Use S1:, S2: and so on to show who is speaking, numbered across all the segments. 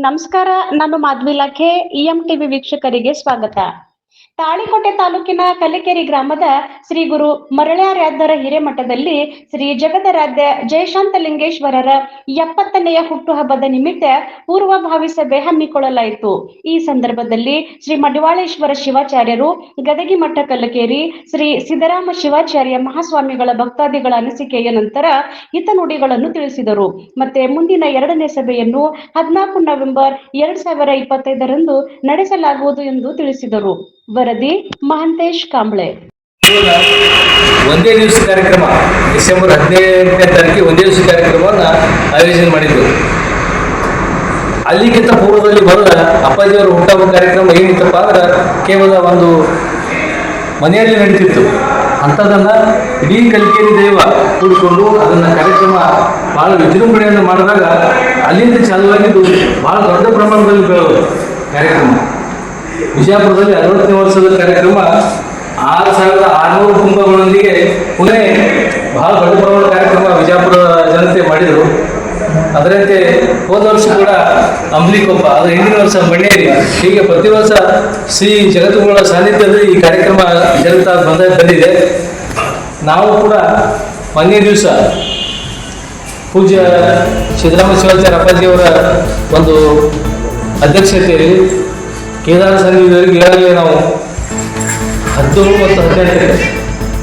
S1: ನಮಸ್ಕಾರ ನಾನು ಮಾಧ್ವಿ ಇಲಾಖೆ ಇಎಂ ಟಿವಿ ವೀಕ್ಷಕರಿಗೆ ಸ್ವಾಗತ. ತಾಳಿಕೋಟೆ ತಾಲೂಕಿನ ಕಲಿಕೆರಿ ಗ್ರಾಮದ ಶ್ರೀ ಗುರು ಮರಳ್ಯಾರ್ಯಾದರ ಹಿರೇಮಠದಲ್ಲಿ ಶ್ರೀ ಜಗದರಾಧ್ಯ ಜಯಶಾಂತಲಿಂಗೇಶ್ವರರ ಎಪ್ಪತ್ತನೆಯ ಹುಟ್ಟುಹಬ್ಬದ ನಿಮಿತ್ತ ಪೂರ್ವಭಾವಿ ಸಭೆ ಹಮ್ಮಿಕೊಳ್ಳಲಾಯಿತು. ಈ ಸಂದರ್ಭದಲ್ಲಿ ಶ್ರೀ ಮಡಿವಾಳೇಶ್ವರ ಶಿವಾಚಾರ್ಯರು, ಗದಗಿ ಮಠ ಕಲಕೇರಿ ಶ್ರೀ ಸಿದ್ದರಾಮ ಶಿವಾಚಾರ್ಯ ಮಹಾಸ್ವಾಮಿಗಳ ಭಕ್ತಾದಿಗಳ ಅನಿಸಿಕೆಯ ನಂತರ ಹಿತನುಡಿಗಳನ್ನು ತಿಳಿಸಿದರು. ಮತ್ತೆ ಮುಂದಿನ ಎರಡನೇ ಸಭೆಯನ್ನು ಹದಿನಾಲ್ಕು ನವೆಂಬರ್ ಎರಡ್ ಸಾವಿರ ಇಪ್ಪತ್ತೈದರಂದು ನಡೆಸಲಾಗುವುದು ಎಂದು ತಿಳಿಸಿದರು. ವರದಿ ಮಹಂತೇಶ್ ಕಾಂಬ್ಳೆ.
S2: ಒಂದೇ ದಿವಸ ಕಾರ್ಯಕ್ರಮ, ಡಿಸೆಂಬರ್ ಹದಿನೈದನೇ ತಾರೀಕಿಗೆ ಒಂದೇ ದಿವಸ ಕಾರ್ಯಕ್ರಮವನ್ನು ಆಯೋಜನೆ ಮಾಡಿದ್ದು ಅಲ್ಲಿಗಿಂತ ಪೂರ್ವದಲ್ಲಿ ಬರೋದ ಅಪ್ಪಾಜಿಯವರ ಹುಟ್ಟಹಬ್ಬ ಕಾರ್ಯಕ್ರಮ ಏನಿತ್ತಪ್ಪ ಅಂದ್ರೆ ಕೇವಲ ಒಂದು ಮನೆಯಲ್ಲಿ ನಡೀತಿತ್ತು. ಅಂಥದ್ದನ್ನು ಇಡೀ ಕಲಿಕೇರಿ ದೇವ ಕೂಡಿಕೊಂಡು ಅದನ್ನು ಕಾರ್ಯಕ್ರಮ ಭಾಳ ವಿಜೃಂಭಣೆಯನ್ನು ಮಾಡಿದಾಗ ಅಲ್ಲಿಂದ ಚಾಲುವಾಗಿದ್ದು ಭಾಳ ದೊಡ್ಡ ಪ್ರಮಾಣದಲ್ಲಿ ಬೆಳೆದು ಕಾರ್ಯಕ್ರಮ. ವಿಜಯಪುರದಲ್ಲಿ ಅರವತ್ತನೇ ವರ್ಷದ ಕಾರ್ಯಕ್ರಮ ಆರು ಸಾವಿರದ ಆರುನೂರು ಕುಟುಂಬಗಳೊಂದಿಗೆ ಪುಣೆ ಬಹಳ ದೊಡ್ಡ ಪ್ರಮಾಣದ ಕಾರ್ಯಕ್ರಮ ವಿಜಯಪುರ ಜನತೆ ಮಾಡಿದರು. ಅದರಂತೆ ಹೋದ ವರ್ಷ ಕೂಡ ಅಂಬ್ಲಿಕೊಪ್ಪ ಅದರ ಹಿಂದಿನ ವರ್ಷ ಮಣ್ಣೇರಿ ಹೀಗೆ ಪ್ರತಿ ವರ್ಷ ಶ್ರೀ ಜಗತ್ತುಗಳ ಸಾನ್ನಿಧ್ಯದಲ್ಲಿ ಈ ಕಾರ್ಯಕ್ರಮ ಜನತಾ ಬಂದ ಬಂದಿದೆ. ನಾವು ಕೂಡ ಮೊನ್ನೆ ದಿವಸ ಪೂಜ್ಯ ಸಿದ್ದರಾಮ ಶಿವಾಚಾರ್ಯ ಅಪ್ಪಾಜಿಯವರ ಒಂದು ಅಧ್ಯಕ್ಷತೆಯಲ್ಲಿ ಕೇದಾರ ಸನ್ನಿಧಿಯವರಿಗೆ ಈಗಾಗಲೇ ನಾವು ಹದಿನೇಳು ಮತ್ತು ಹದಿನೆಂಟಕ್ಕೆ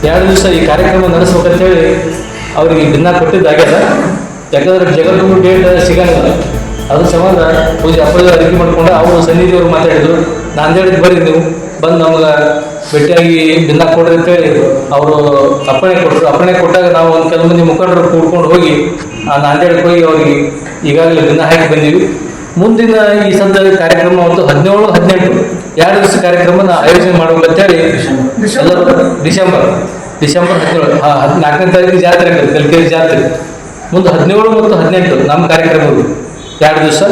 S2: ಎರಡು ದಿವಸ ಈ ಕಾರ್ಯಕ್ರಮ ನಡೆಸ್ಬೇಕಂತೇಳಿ ಅವರಿಗೆ ದಿನ ಕೊಟ್ಟಿದ್ದಾಗ್ಯದ ಯಾಕಂದ್ರೆ ಜಗದ್ಗುರು ಡೇಟ್ ಸಿಗಂಗಿಲ್ಲ. ಅದ್ರ ಸಂಬಂಧ ಪೂಜೆ ಅಪ್ಪದ ಅರಿಕೆ ಮಾಡ್ಕೊಂಡು ಅವರು ಸನ್ನಿಧಿಯವರು ಮಾತಾಡಿದ್ರು. ಹೇಳಿದ್ ಬರ್ರಿ ನೀವು. ಬಂದು ನಮ್ಗೆ ಭೇಟಿಯಾಗಿ ದಿನ ಕೊಡ್ರಿ ಅಂತೇಳಿ ಅವರು ಅಪ್ಪಣೆ ಕೊಟ್ಟರು ಅಪ್ಪಣೆ ಕೊಟ್ಟಾಗ ನಾವು ಒಂದು ಕೆಲವು ಮಂದಿ ಮುಖಂಡರು ಕೂಡ್ಕೊಂಡು ಹೋಗಿ, ಆ ನಾಂದೇಡಕ್ಕೆ ಹೋಗಿ ಅವ್ರಿಗೆ ಈಗಾಗಲೇ ದಿನ ಹಾಕಿ ಬಂದೀವಿ. ಮುಂದಿನ ಈ ಸಂದರ್ಭ ಕಾರ್ಯಕ್ರಮ ಒಂದು ಹದಿನೇಳು ಹದಿನೆಂಟು ಎರಡು ದಿವಸ ಕಾರ್ಯಕ್ರಮನ ಆಯೋಜನೆ ಮಾಡಬೇಕಂತೇಳಿ ಎಲ್ಲರೂ ಡಿಸೆಂಬರ್ ಡಿಸೆಂಬರ್ ಹದಿನೇಳು ನಾಲ್ಕನೇ ತಾರೀಕು ಜಾತ್ರೆ ಕಲ್ಕೇರಿ ಜಾತ್ರೆ. ಮುಂದೆ ಹದಿನೇಳು ಮತ್ತು ಹದಿನೆಂಟು ನಮ್ಮ ಕಾರ್ಯಕ್ರಮಗಳು. ಎರಡು ದಿವಸ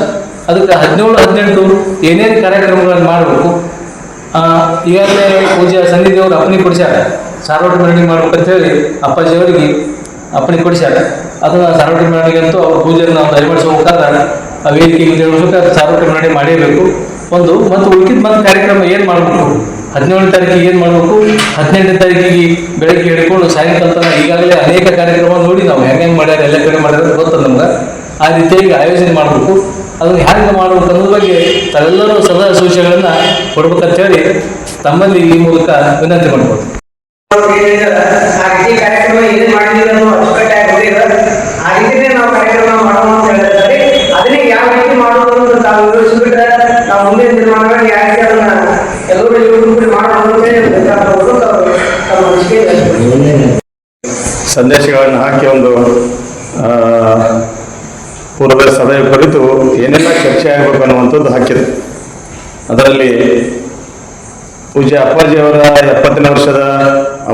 S2: ಅದಕ್ಕೆ ಹದಿನೇಳು ಹದಿನೆಂಟು ಏನೇನು ಕಾರ್ಯಕ್ರಮಗಳನ್ನು ಮಾಡಬೇಕು ಈಗಾಗಲೇ ಪೂಜೆ ಸನ್ನಿಧಿಯವರು ಅಪ್ಪಣೆ ಕೊಡಿಸ್ಯಾರ. ಸಾರ್ವಜನಿಕ ಮೆರವಣಿಗೆ ಮಾಡ್ಬೇಕಂತೇಳಿ ಅಪ್ಪಾಜಿಯವರಿಗೆ ಅಪ್ಪಣೆ ಕೊಡಿಸ್ಯಾರ. ಅದನ್ನು ಸಾರ್ವಜನಿಕ ಮೆರವಣಿಗೆ ಅಂತೂ ಅವ್ರ ಪೂಜೆಯನ್ನು ನಾವು ದಯಮಾಡಿಸ್ಬೇಕಾದ್ರೆ ಆ ವೇದಿಕೆಗೆ ತಿಳಿಸ್ಬೇಕಾದ್ರೆ ಸಾರ್ವಜನಿಕ ಮಾಡೇಬೇಕು. ಒಂದು, ಮತ್ತು ಉಳಿಕಿದ ಮತ್ತೆ ಕಾರ್ಯಕ್ರಮ ಏನು ಮಾಡಬೇಕು? ಹದಿನೇಳನೇ ತಾರೀಕಿಗೆ ಏನು ಮಾಡಬೇಕು? ಹದಿನೆಂಟನೇ ತಾರೀಕಿಗೆ ಬೆಳಗ್ಗೆ ಹಿಡ್ಕೊಂಡು ಸಾಯಂಕಾಲ ತನಕ ಈಗಾಗಲೇ ಅನೇಕ ಕಾರ್ಯಕ್ರಮ ನೋಡಿ ನಾವು ಹೆಂಗೆ ಹೆಂಗೆ ಮಾಡ್ಯಾರ, ಎಲ್ಲ ಕಡೆ ಮಾಡ್ಯಾರ ಅಂತ ಗೊತ್ತದ ನಮ್ಗೆ. ಆ ರೀತಿಯಾಗಿ ಆಯೋಜನೆ ಮಾಡಬೇಕು. ಅದನ್ನು ಹ್ಯಾಂಗೆ ಮಾಡಬೇಕು ಅನ್ನೋದ್ರ ಬಗ್ಗೆ ತಾವೆಲ್ಲರೂ ಸದಾ ಕೊಡ್ಬೇಕಂತ ಹೇಳಿ ತಮ್ಮಲ್ಲಿ ಈ ಮೂಲಕ ವಿನಂತಿ ಮಾಡ್ಬೋದು
S3: ಕಾರ್ಯಕ್ರಮ ಏನೇನ್ ಮಾಡಿದ್ರೆ ಆ ರೀತಿಯೇ ನಾವು ಕಾರ್ಯಕ್ರಮ ಮಾಡೋಣ ಅಂತ
S4: ಸಂದೇಶಗಳನ್ನು ಹಾಕಿ ಒಂದು ಪೂರ್ವ ಸಭೆಯ ಕುರಿತು ಏನೆಲ್ಲ ಚರ್ಚೆ ಆಗಬೇಕು ಅನ್ನುವಂಥದ್ದು ಹಾಕಿದೆ. ಅದರಲ್ಲಿ ಪೂಜ್ಯ ಅಪ್ಪಾಜಿಯವರ ಎಪ್ಪತ್ತನೇ ವರ್ಷದ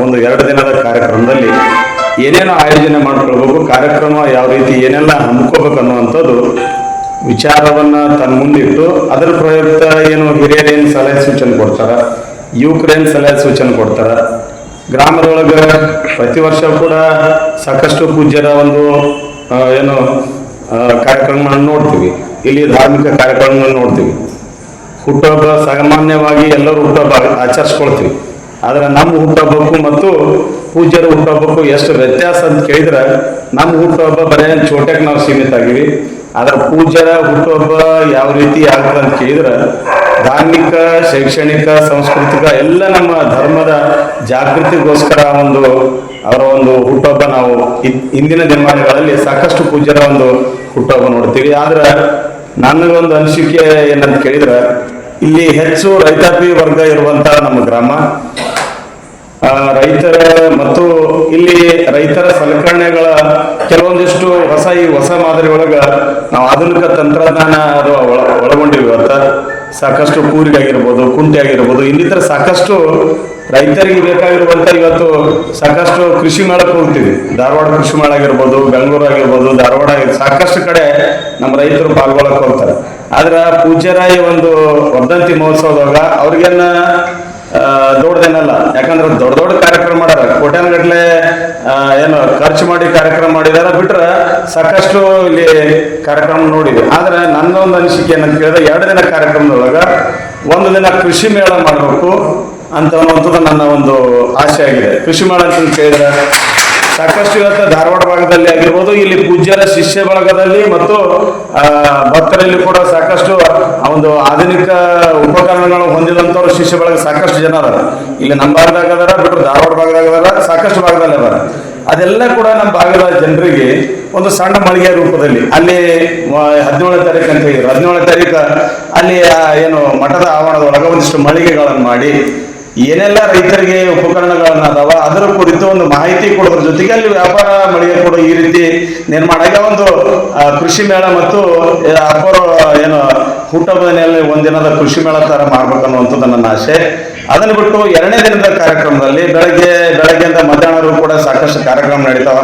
S4: ಒಂದು ಎರಡು ದಿನದ ಕಾರ್ಯಕ್ರಮದಲ್ಲಿ ಏನೇನು ಆಯೋಜನೆ ಮಾಡ್ಕೊಳ್ಬೇಕು, ಕಾರ್ಯಕ್ರಮ ಯಾವ ರೀತಿ ಏನೆಲ್ಲ ಹಮ್ಮಿಕೋಬೇಕು ಅನ್ನುವಂಥದ್ದು ವಿಚಾರವನ್ನ ತನ್ನ ಮುಂದಿಟ್ಟು ಅದರ ಪ್ರಯುಕ್ತ ಏನು ಹಿರಿಯರೇನು ಸಲಹೆ ಸೂಚನೆ ಕೊಡ್ತಾರ ಯುವಕರೇನು ಸಲಹೆ ಸೂಚನೆ ಕೊಡ್ತಾರ ಗ್ರಾಮದೊಳಗೆ ಪ್ರತಿ ವರ್ಷ ಕೂಡ ಸಾಕಷ್ಟು ಪೂಜ್ಯರ ಒಂದು ಏನು ಕಾರ್ಯಕ್ರಮಗಳನ್ನು ನೋಡ್ತೀವಿ. ಇಲ್ಲಿ ಧಾರ್ಮಿಕ ಕಾರ್ಯಕ್ರಮಗಳನ್ನು ನೋಡ್ತೀವಿ. ಹುಟ್ಟುಹಬ್ಬ ಸಾಮಾನ್ಯವಾಗಿ ಎಲ್ಲರೂ ಹುಟ್ಟುಹಬ್ಬ ಆಚರಿಸ್ಕೊಳ್ತೀವಿ. ಆದರೆ ನಮ್ಮ ಹುಟ್ಟುಹಬ್ಬಕ್ಕೂ ಮತ್ತು ಪೂಜ್ಯರ ಹುಟ್ಟುಹಬ್ಬಕ್ಕೂ ಎಷ್ಟು ವ್ಯತ್ಯಾಸ ಅಂತ ಕೇಳಿದ್ರೆ, ನಮ್ಮ ಹುಟ್ಟುಹಬ್ಬ ಬರೇ ಚೋಟಕ್ಕೆ ನಾವು ಸೀಮಿತ ಆಗಿವಿ. ಆದರೆ ಪೂಜ್ಯರ ಹುಟ್ಟುಹಬ್ಬ ಯಾವ ರೀತಿ ಆಗ್ತದೆ ಅಂತ ಕೇಳಿದ್ರೆ ಧಾರ್ಮಿಕ, ಶೈಕ್ಷಣಿಕ, ಸಾಂಸ್ಕೃತಿಕ ಎಲ್ಲ ನಮ್ಮ ಧರ್ಮದ ಜಾಗೃತಿಗೋಸ್ಕರ ಒಂದು ಅವರ ಒಂದು ಹುಟ್ಟುಹಬ್ಬ ನಾವು ಇದ್- ಇಂದಿನ ದಿನಮಾನಗಳಲ್ಲಿ ಸಾಕಷ್ಟು ಪೂಜ್ಯರ ಒಂದು ಹುಟ್ಟುಹಬ್ಬ ನೋಡ್ತೀವಿ. ಆದ್ರೆ ನನಗೊಂದು ಅನಿಸಿಕೆ ಏನಂತ ಕೇಳಿದ್ರೆ, ಇಲ್ಲಿ ಹೆಚ್ಚು ರೈತಾಪಿ ವರ್ಗ ಇರುವಂತಹ ನಮ್ಮ ಗ್ರಾಮ ರೈತರ ಮತ್ತು ಇಲ್ಲಿ ರೈತರ ಸಲಕರಣೆಗಳ ಕೆಲವೊಂದಿಷ್ಟು ಹೊಸ ಈ ಹೊಸ ಮಾದರಿ ಒಳಗ ನಾವು ಆಧುನಿಕ ತಂತ್ರಜ್ಞಾನ ಅದು ಒಳ- ಒಳಗೊಂಡಿವಿ ಇವತ್ತ. ಸಾಕಷ್ಟು ಕೂರಿಗೆ ಆಗಿರ್ಬೋದು ಕುಂಟೆ ಆಗಿರ್ಬೋದು ಇನ್ನಿತರ ಸಾಕಷ್ಟು ರೈತರಿಗೆ ಬೇಕಾಗಿರುವಂತ ಇವತ್ತು ಸಾಕಷ್ಟು ಕೃಷಿ ಮೇಳಕ್ಕೆ ಹೋಗ್ತೀವಿ. ಧಾರವಾಡ ಕೃಷಿ ಮೇಳ ಆಗಿರ್ಬೋದು ಬೆಂಗಳೂರು ಆಗಿರ್ಬೋದು ಧಾರವಾಡ ಸಾಕಷ್ಟು ಕಡೆ ನಮ್ಮ ರೈತರು ಪಾಲ್ಗೊಳಕ್ ಹೋಗ್ತಾರೆ. ಆದ್ರೆ ಪೂಜ್ಯರಾಯ ಒಂದು ವರ್ಧಂತಿ ಮಹೋತ್ಸವದಾಗ ಅವ್ರಿಗೆಲ್ಲ ಆ, ದೊಡ್ಡದೇನಲ್ಲ ಯಾಕಂದ್ರೆ ದೊಡ್ಡ ದೊಡ್ಡ ಕಾರ್ಯಕ್ರಮ ಮಾಡ್ಯಾರ ಕೋಟ್ಯಾನಗಟ್ಲೆ ಏನು, ಖರ್ಚು ಮಾಡಿ ಕಾರ್ಯಕ್ರಮ ಮಾಡಿದಾರ ಬಿಟ್ರೆ ಸಾಕಷ್ಟು ಇಲ್ಲಿ ಕಾರ್ಯಕ್ರಮ ನೋಡಿದೆ. ಆದ್ರೆ ನನ್ನ ಒಂದು ಅನಿಸಿಕೆ ಏನಂತ ಕೇಳಿದ್ರೆ ಎರಡು ದಿನ ಕಾರ್ಯಕ್ರಮದೊಳಗ ಒಂದು ದಿನ ಕೃಷಿ ಮೇಳ ಮಾಡಬೇಕು ಅಂತ ಅನ್ನುವಂಥದ್ದು ನನ್ನ ಒಂದು ಆಸೆ ಆಗಿದೆ. ಕೃಷಿ ಮೇಳ ಅಂತ ಕೇಳಿದ್ರೆ ಸಾಕಷ್ಟು ಇವತ್ತು ಧಾರವಾಡ ಭಾಗದಲ್ಲಿ ಆಗಿರ್ಬೋದು ಇಲ್ಲಿ ಪೂಜ್ಯರ ಶಿಷ್ಯ ಬಳಗದಲ್ಲಿ ಮತ್ತು ಆ, ಭಕ್ತರಲ್ಲಿ ಕೂಡ ಸಾಕಷ್ಟು ಒಂದು ಆಧುನಿಕ ಉಪಕರಣಗಳು ಹೊಂದಿದಂಥವ್ರು ಶಿಷ್ಯ ಬಳಗ ಸಾಕಷ್ಟು ಜನ ಅದಾರ. ಇಲ್ಲಿ ನಮ್ಮ ಭಾಗದಾಗ ಅದಾರ ಬಿಟ್ಟರೆ ಧಾರವಾಡ ಭಾಗದಾಗ ಸಾಕಷ್ಟು ಭಾಗದಲ್ಲಿ ಅದಾರ. ಅದೆಲ್ಲ ಕೂಡ ನಮ್ಮ ಭಾಗದ ಜನರಿಗೆ ಒಂದು ಸಣ್ಣ ಮಳಿಗೆ ರೂಪದಲ್ಲಿ ಅಲ್ಲಿ ಹದಿನೇಳನೇ ತಾರೀಕು ಅಂತ ಹೇಳಿದ್ರು. ಹದಿನೇಳನೇ ತಾರೀಕು ಅಲ್ಲಿ ಏನು ಮಠದ ಆವರಣದೊಳಗೆ ಒಂದಿಷ್ಟು ಮಳಿಗೆಗಳನ್ನು ಮಾಡಿ ಏನೆಲ್ಲ ರೈತರಿಗೆ ಉಪಕರಣಗಳನ್ನ ಅದಾವ ಅದರ ಕುರಿತು ಒಂದು ಮಾಹಿತಿ ಕೊಡೋದ್ರ ಜೊತೆಗೆ ಅಲ್ಲಿ ವ್ಯಾಪಾರ ಮಳಿಗೆ ಕೂಡ ಈ ರೀತಿ ನಿರ್ಮಾಣ ಈಗ ಒಂದು ಕೃಷಿ ಮೇಳ ಮತ್ತು ಅಪರ, ಏನು ಹುಟ್ಟಹಬ್ಬದಲ್ಲಿ ಒಂದಿನದ ಕೃಷಿ ಮೇಳ ತರ ಮಾಡ್ಬೇಕನ್ನುವಂಥದ್ದು ನನ್ನ ಆಸೆ. ಅದನ್ನು ಬಿಟ್ಟು ಎರಡನೇ ದಿನದ ಕಾರ್ಯಕ್ರಮದಲ್ಲಿ ಬೆಳಗ್ಗೆ, ಬೆಳಗ್ಗೆಯಿಂದ ಮಧ್ಯಾಹ್ನವರೆಗೂ ಕೂಡ ಸಾಕಷ್ಟು ಕಾರ್ಯಕ್ರಮ ನಡೀತಾವ.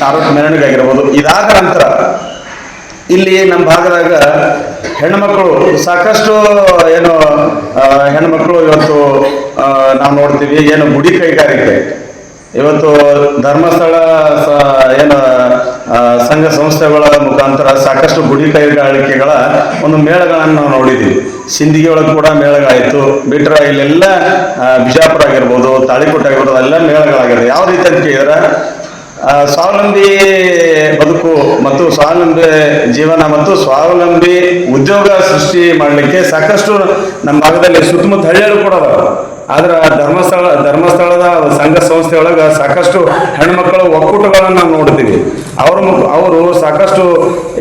S4: ಸಾರ್ವಜನಿಕ ಮೆರವಣಿಗೆ ಆಗಿರ್ಬೋದು. ಇದಾದ ನಂತರ ಇಲ್ಲಿ ನಮ್ಮ ಭಾಗದಾಗ ಹೆಣ್ಮಕ್ಳು ಸಾಕಷ್ಟು ಏನು ಹೆಣ್ಮಕ್ಳು ಇವತ್ತು ನಾವು ನೋಡ್ತೀವಿ, ಏನು ಗುಡಿ ಕೈಗಾರಿಕೆ. ಇವತ್ತು ಧರ್ಮಸ್ಥಳ ಏನು ಸಂಘ ಸಂಸ್ಥೆಗಳ ಮುಖಾಂತರ ಸಾಕಷ್ಟು ಗುಡಿ ಕೈಗಾರಿಕೆಗಳ ಒಂದು ಮೇಳಗಳನ್ನು ನಾವು ನೋಡಿದ್ದೀವಿ ಸಿಂದಗಿ ಒಳಗೆ ಕೂಡ ಮೇಳಗಳಾಯಿತು, ಬಿಟ್ರೆ ಇಲ್ಲೆಲ್ಲ ಬಿಜಾಪುರ ಆಗಿರ್ಬೋದು, ತಾಳಿಕೋಟೆ ಆಗಿರ್ಬೋದು ಎಲ್ಲ ಮೇಳಗಳಾಗಿದೆ ಯಾವ ರೀತಿ ಅಂತ ಕೇಳಿದ್ರೆ? ಸ್ವಾವಲಂಬಿ ಬದುಕು ಮತ್ತು ಸ್ವಾವಲಂಬಿ ಜೀವನ ಮತ್ತು ಸ್ವಾವಲಂಬಿ ಉದ್ಯೋಗ ಸೃಷ್ಟಿ ಮಾಡಲಿಕ್ಕೆ ಸಾಕಷ್ಟು ನಮ್ಮ ಭಾಗದಲ್ಲಿ ಸುತ್ತಮುತ್ತ ಹಳ್ಳಿಗಳು ಕೂಡ ಆದ್ರೆ ಧರ್ಮಸ್ಥಳ, ಧರ್ಮಸ್ಥಳದ ಸಂಘ ಸಂಸ್ಥೆಯೊಳಗೆ ಸಾಕಷ್ಟು ಹೆಣ್ಮಕ್ಕಳ ಒಕ್ಕೂಟಗಳನ್ನು ನಾವು ನೋಡ್ತೀವಿ ಅವ್ರ ಅವರು ಸಾಕಷ್ಟು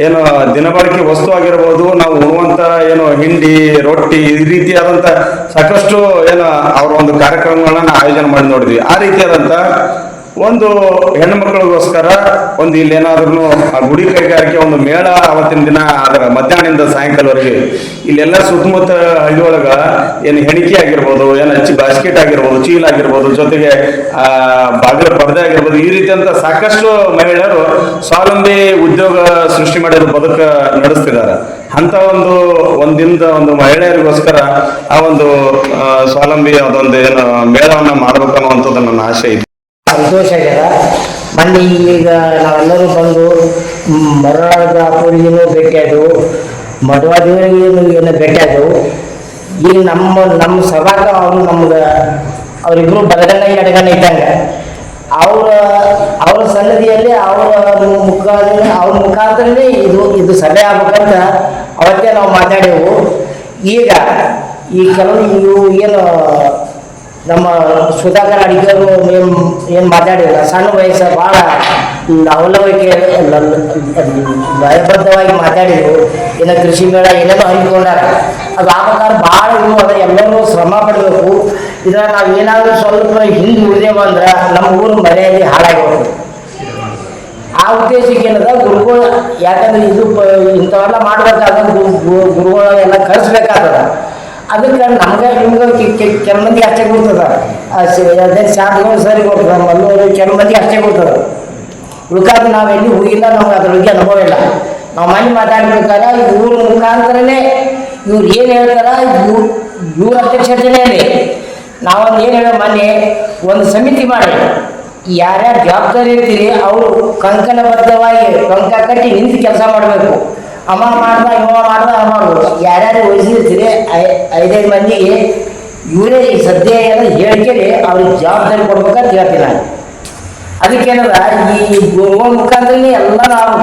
S4: ಏನು ದಿನಬಳಕೆ ವಸ್ತು ಆಗಿರ್ಬೋದು, ನಾವು ಉಣ್ಣುವಂತ ಏನು ಹಿಂಡಿ, ರೊಟ್ಟಿ ಈ ರೀತಿಯಾದಂಥ ಸಾಕಷ್ಟು ಏನು ಅವರ ಒಂದು ಕಾರ್ಯಕ್ರಮಗಳನ್ನ ಆಯೋಜನೆ ಮಾಡಿ ನೋಡಿದ್ವಿ. ಆ ರೀತಿಯಾದಂಥ ಒಂದು ಹೆಣ್ಣು ಒಂದು ಒಂದು ಇಲ್ಲೇನಾದ್ರೂ ಆ ಗುಡಿ ಕೈಗಾರಿಕೆ ಒಂದು ಮೇಳ ಅವತ್ತಿನ ದಿನ ಅದರ ಮಧ್ಯಾಹ್ನದಿಂದ ಸಾಯಂಕಾಲವರೆಗೆ. ಇಲ್ಲೆಲ್ಲ ಸುತ್ತಮುತ್ತ ಹಳ್ಳಿಯೊಳಗ ಏನು ಹೆಣಿಕೆ ಆಗಿರ್ಬೋದು, ಏನು ಹಚ್ಚಿ ಬಾಸ್ಕೆಟ್ ಆಗಿರ್ಬೋದು, ಚೀಲ ಆಗಿರ್ಬೋದು, ಜೊತೆಗೆ, ಆ, ಬಾಗಿಲ ಪರದೆ ಆಗಿರ್ಬೋದು, ಈ ರೀತಿಯಂತ ಸಾಕಷ್ಟು ಮಹಿಳೆಯರು ಸ್ವಾವಲಂಬಿ ಉದ್ಯೋಗ ಸೃಷ್ಟಿ ಮಾಡಿರೋ ಬದುಕ ನಡೆಸ್ತಿದ್ದಾರೆ. ಅಂತ ಒಂದು, ಒಂದಿನದ ಒಂದು ಮಹಿಳೆಯರಿಗೋಸ್ಕರ ಆ ಒಂದು ಸ್ವಾವಲಂಬಿ ಅದೊಂದು ಏನು ಮೇಳವನ್ನ ಮಾಡ್ಬೇಕು ಅನ್ನೋ ನನ್ನ ಆಸೆ ಇದೆ.
S5: ಸಂತೋಷ ಆಗ್ಯದ. ಮೊನ್ನೆ ಈಗ ನಾವೆಲ್ಲರೂ ಬಂದು ಮರಳದ ಅಪ್ಪರಿಗೂ ಭೇಟಿಯಾದೆವು ಮಠವಾದಿಗಳಿಗೂ ಏನು ಭೇಟಿಯಾದೆವು ಈಗ ನಮ್ಮ ನಮ್ಮ ಸಭಾಗ ಅವರು ನಮ್ಗೆ, ಅವರಿಬ್ರು ಬಲಗಣ್ಣ ಎಡಗಣ್ಣ ಇದ್ದಂಗೆ. ಅವರ ಅವರ ಸನ್ನದಿಯಲ್ಲಿ ಅವರ ಮುಖ ಅವ್ರ ಮುಖಾಂತರನೇ ಇದು ಇದು ಸಭೆ ಆಗ್ಬೇಕಂತ ಅವತ್ತೇ ನಾವು ಮಾತಾಡೇವು. ಈಗ, ಈ ಕೆಲವು, ಇವು ಏನು ನಮ್ಮ ಸುಧಾಕರ್ ಅಡಿಗೆಯವರು ಏನು ಏನು ಮಾತಾಡಿಲ್ಲ ಸಣ್ಣ ವಯಸ್ಸ ಭಾಳ ಲವಲವಿಕೆ ಲಯಬದ್ಧವಾಗಿ ಮಾತಾಡಿದ್ರು. ಇನ್ನು ಕೃಷಿ ಮೇಳ ಏನೇನೋ ಹಂಚ್ಕೊಂಡಾರ. ಅದು ಆಗ್ಬೇಕಾದ್ರೆ ಭಾಳ ಇವು ಅದ, ಎಲ್ಲರೂ ಶ್ರಮ ಪಡಬೇಕು. ಇದ್ರ ನಾವು ಏನಾದರೂ ಸ್ವಲ್ಪ ಹಿಂದೆ ಉಳಿದೇವು ಅಂದ್ರೆ ನಮ್ಮ ಊರು ಮರ್ಯಾದೆ ಹಾಳಾಗಿ ಆ ಉದ್ದೇಶಕ್ಕೆ ಏನದ, ಗುರುಗಳು ಯಾಕಂದ್ರೆ ಇದು ಇಂಥವೆಲ್ಲ ಮಾಡಬೇಕಾದ್ರೆ ಗುರುಗಳು ಎಲ್ಲ ಕಳಿಸ್ಬೇಕಾಗ್ತದ ಅದಕ್ಕೆ ನಮ್ಗೆ ನಿಮ್ಗೆ ಕೆಮ್ಮಂದಿ ಮಂದಿ ಅಷ್ಟೇ ಕೊಡ್ತದ ಅದೇ ಶಾಂತಗಳು ಸರಿ ಕೊಡ್ತದ ಮಲ್ಲೂರು ಕೆಮ್ಮಂದಿ ಮಂದಿ ಅಷ್ಟೇ ಕೊಡ್ತದ ಉಳ್ಕಾದ ನಾವು ಎಲ್ಲಿ ಹೋಗಿಲ್ಲ, ನಮ್ಗೆ ಅದ್ರ ಬಗ್ಗೆ ಅನುಭವ ಇಲ್ಲ. ನಾವು ಮನೆ ಮಾತಾಡ್ಬೇಕಾದ್ರೆ ಇವ್ರ ಮುಖಾಂತರನೇ ಇವ್ರು ಏನು ಹೇಳ್ತಾರ, ಇವ್ರು ಇವ್ರ ಅಧ್ಯಕ್ಷತೆಯಲ್ಲಿ ನಾವೊಂದು ಏನು ಹೇಳೋ ಮನೆ ಒಂದು ಸಮಿತಿ ಮಾಡಿ. ಯಾರ್ಯಾರು ಜವಾಬ್ದಾರಿ ಇರ್ತೀರಿ, ಅವರು ಕಂಕಣಬದ್ಧವಾಗಿ, ಕಂಕ ಕಟ್ಟಿ ನಿಂತು ಕೆಲಸ ಮಾಡಬೇಕು. ಅಮ್ಮ ಮಾಡ್ದ ಇವ ಮಾಡ್ದ ಅವ ಯಾರ್ಯಾರು ವಹಿಸಿರ್ತೀರಿ ಐದೈದು ಮಂದಿಗೆ ಇವರೇ ಈ ಸದ್ಯ ಎಲ್ಲ ಹೇಳ್ಕೇಳಿ ಅವ್ರಿಗೆ ಜವಾಬ್ದಾರಿ ಕೊಡ್ಬೇಕಂತ ಹೇಳ್ತೀನಿ ನಾನು. ಅದಕ್ಕೇನದ ಈ ಗುರುಗಳ ಮುಖಾಂತರನೇ ಎಲ್ಲ ನಾವು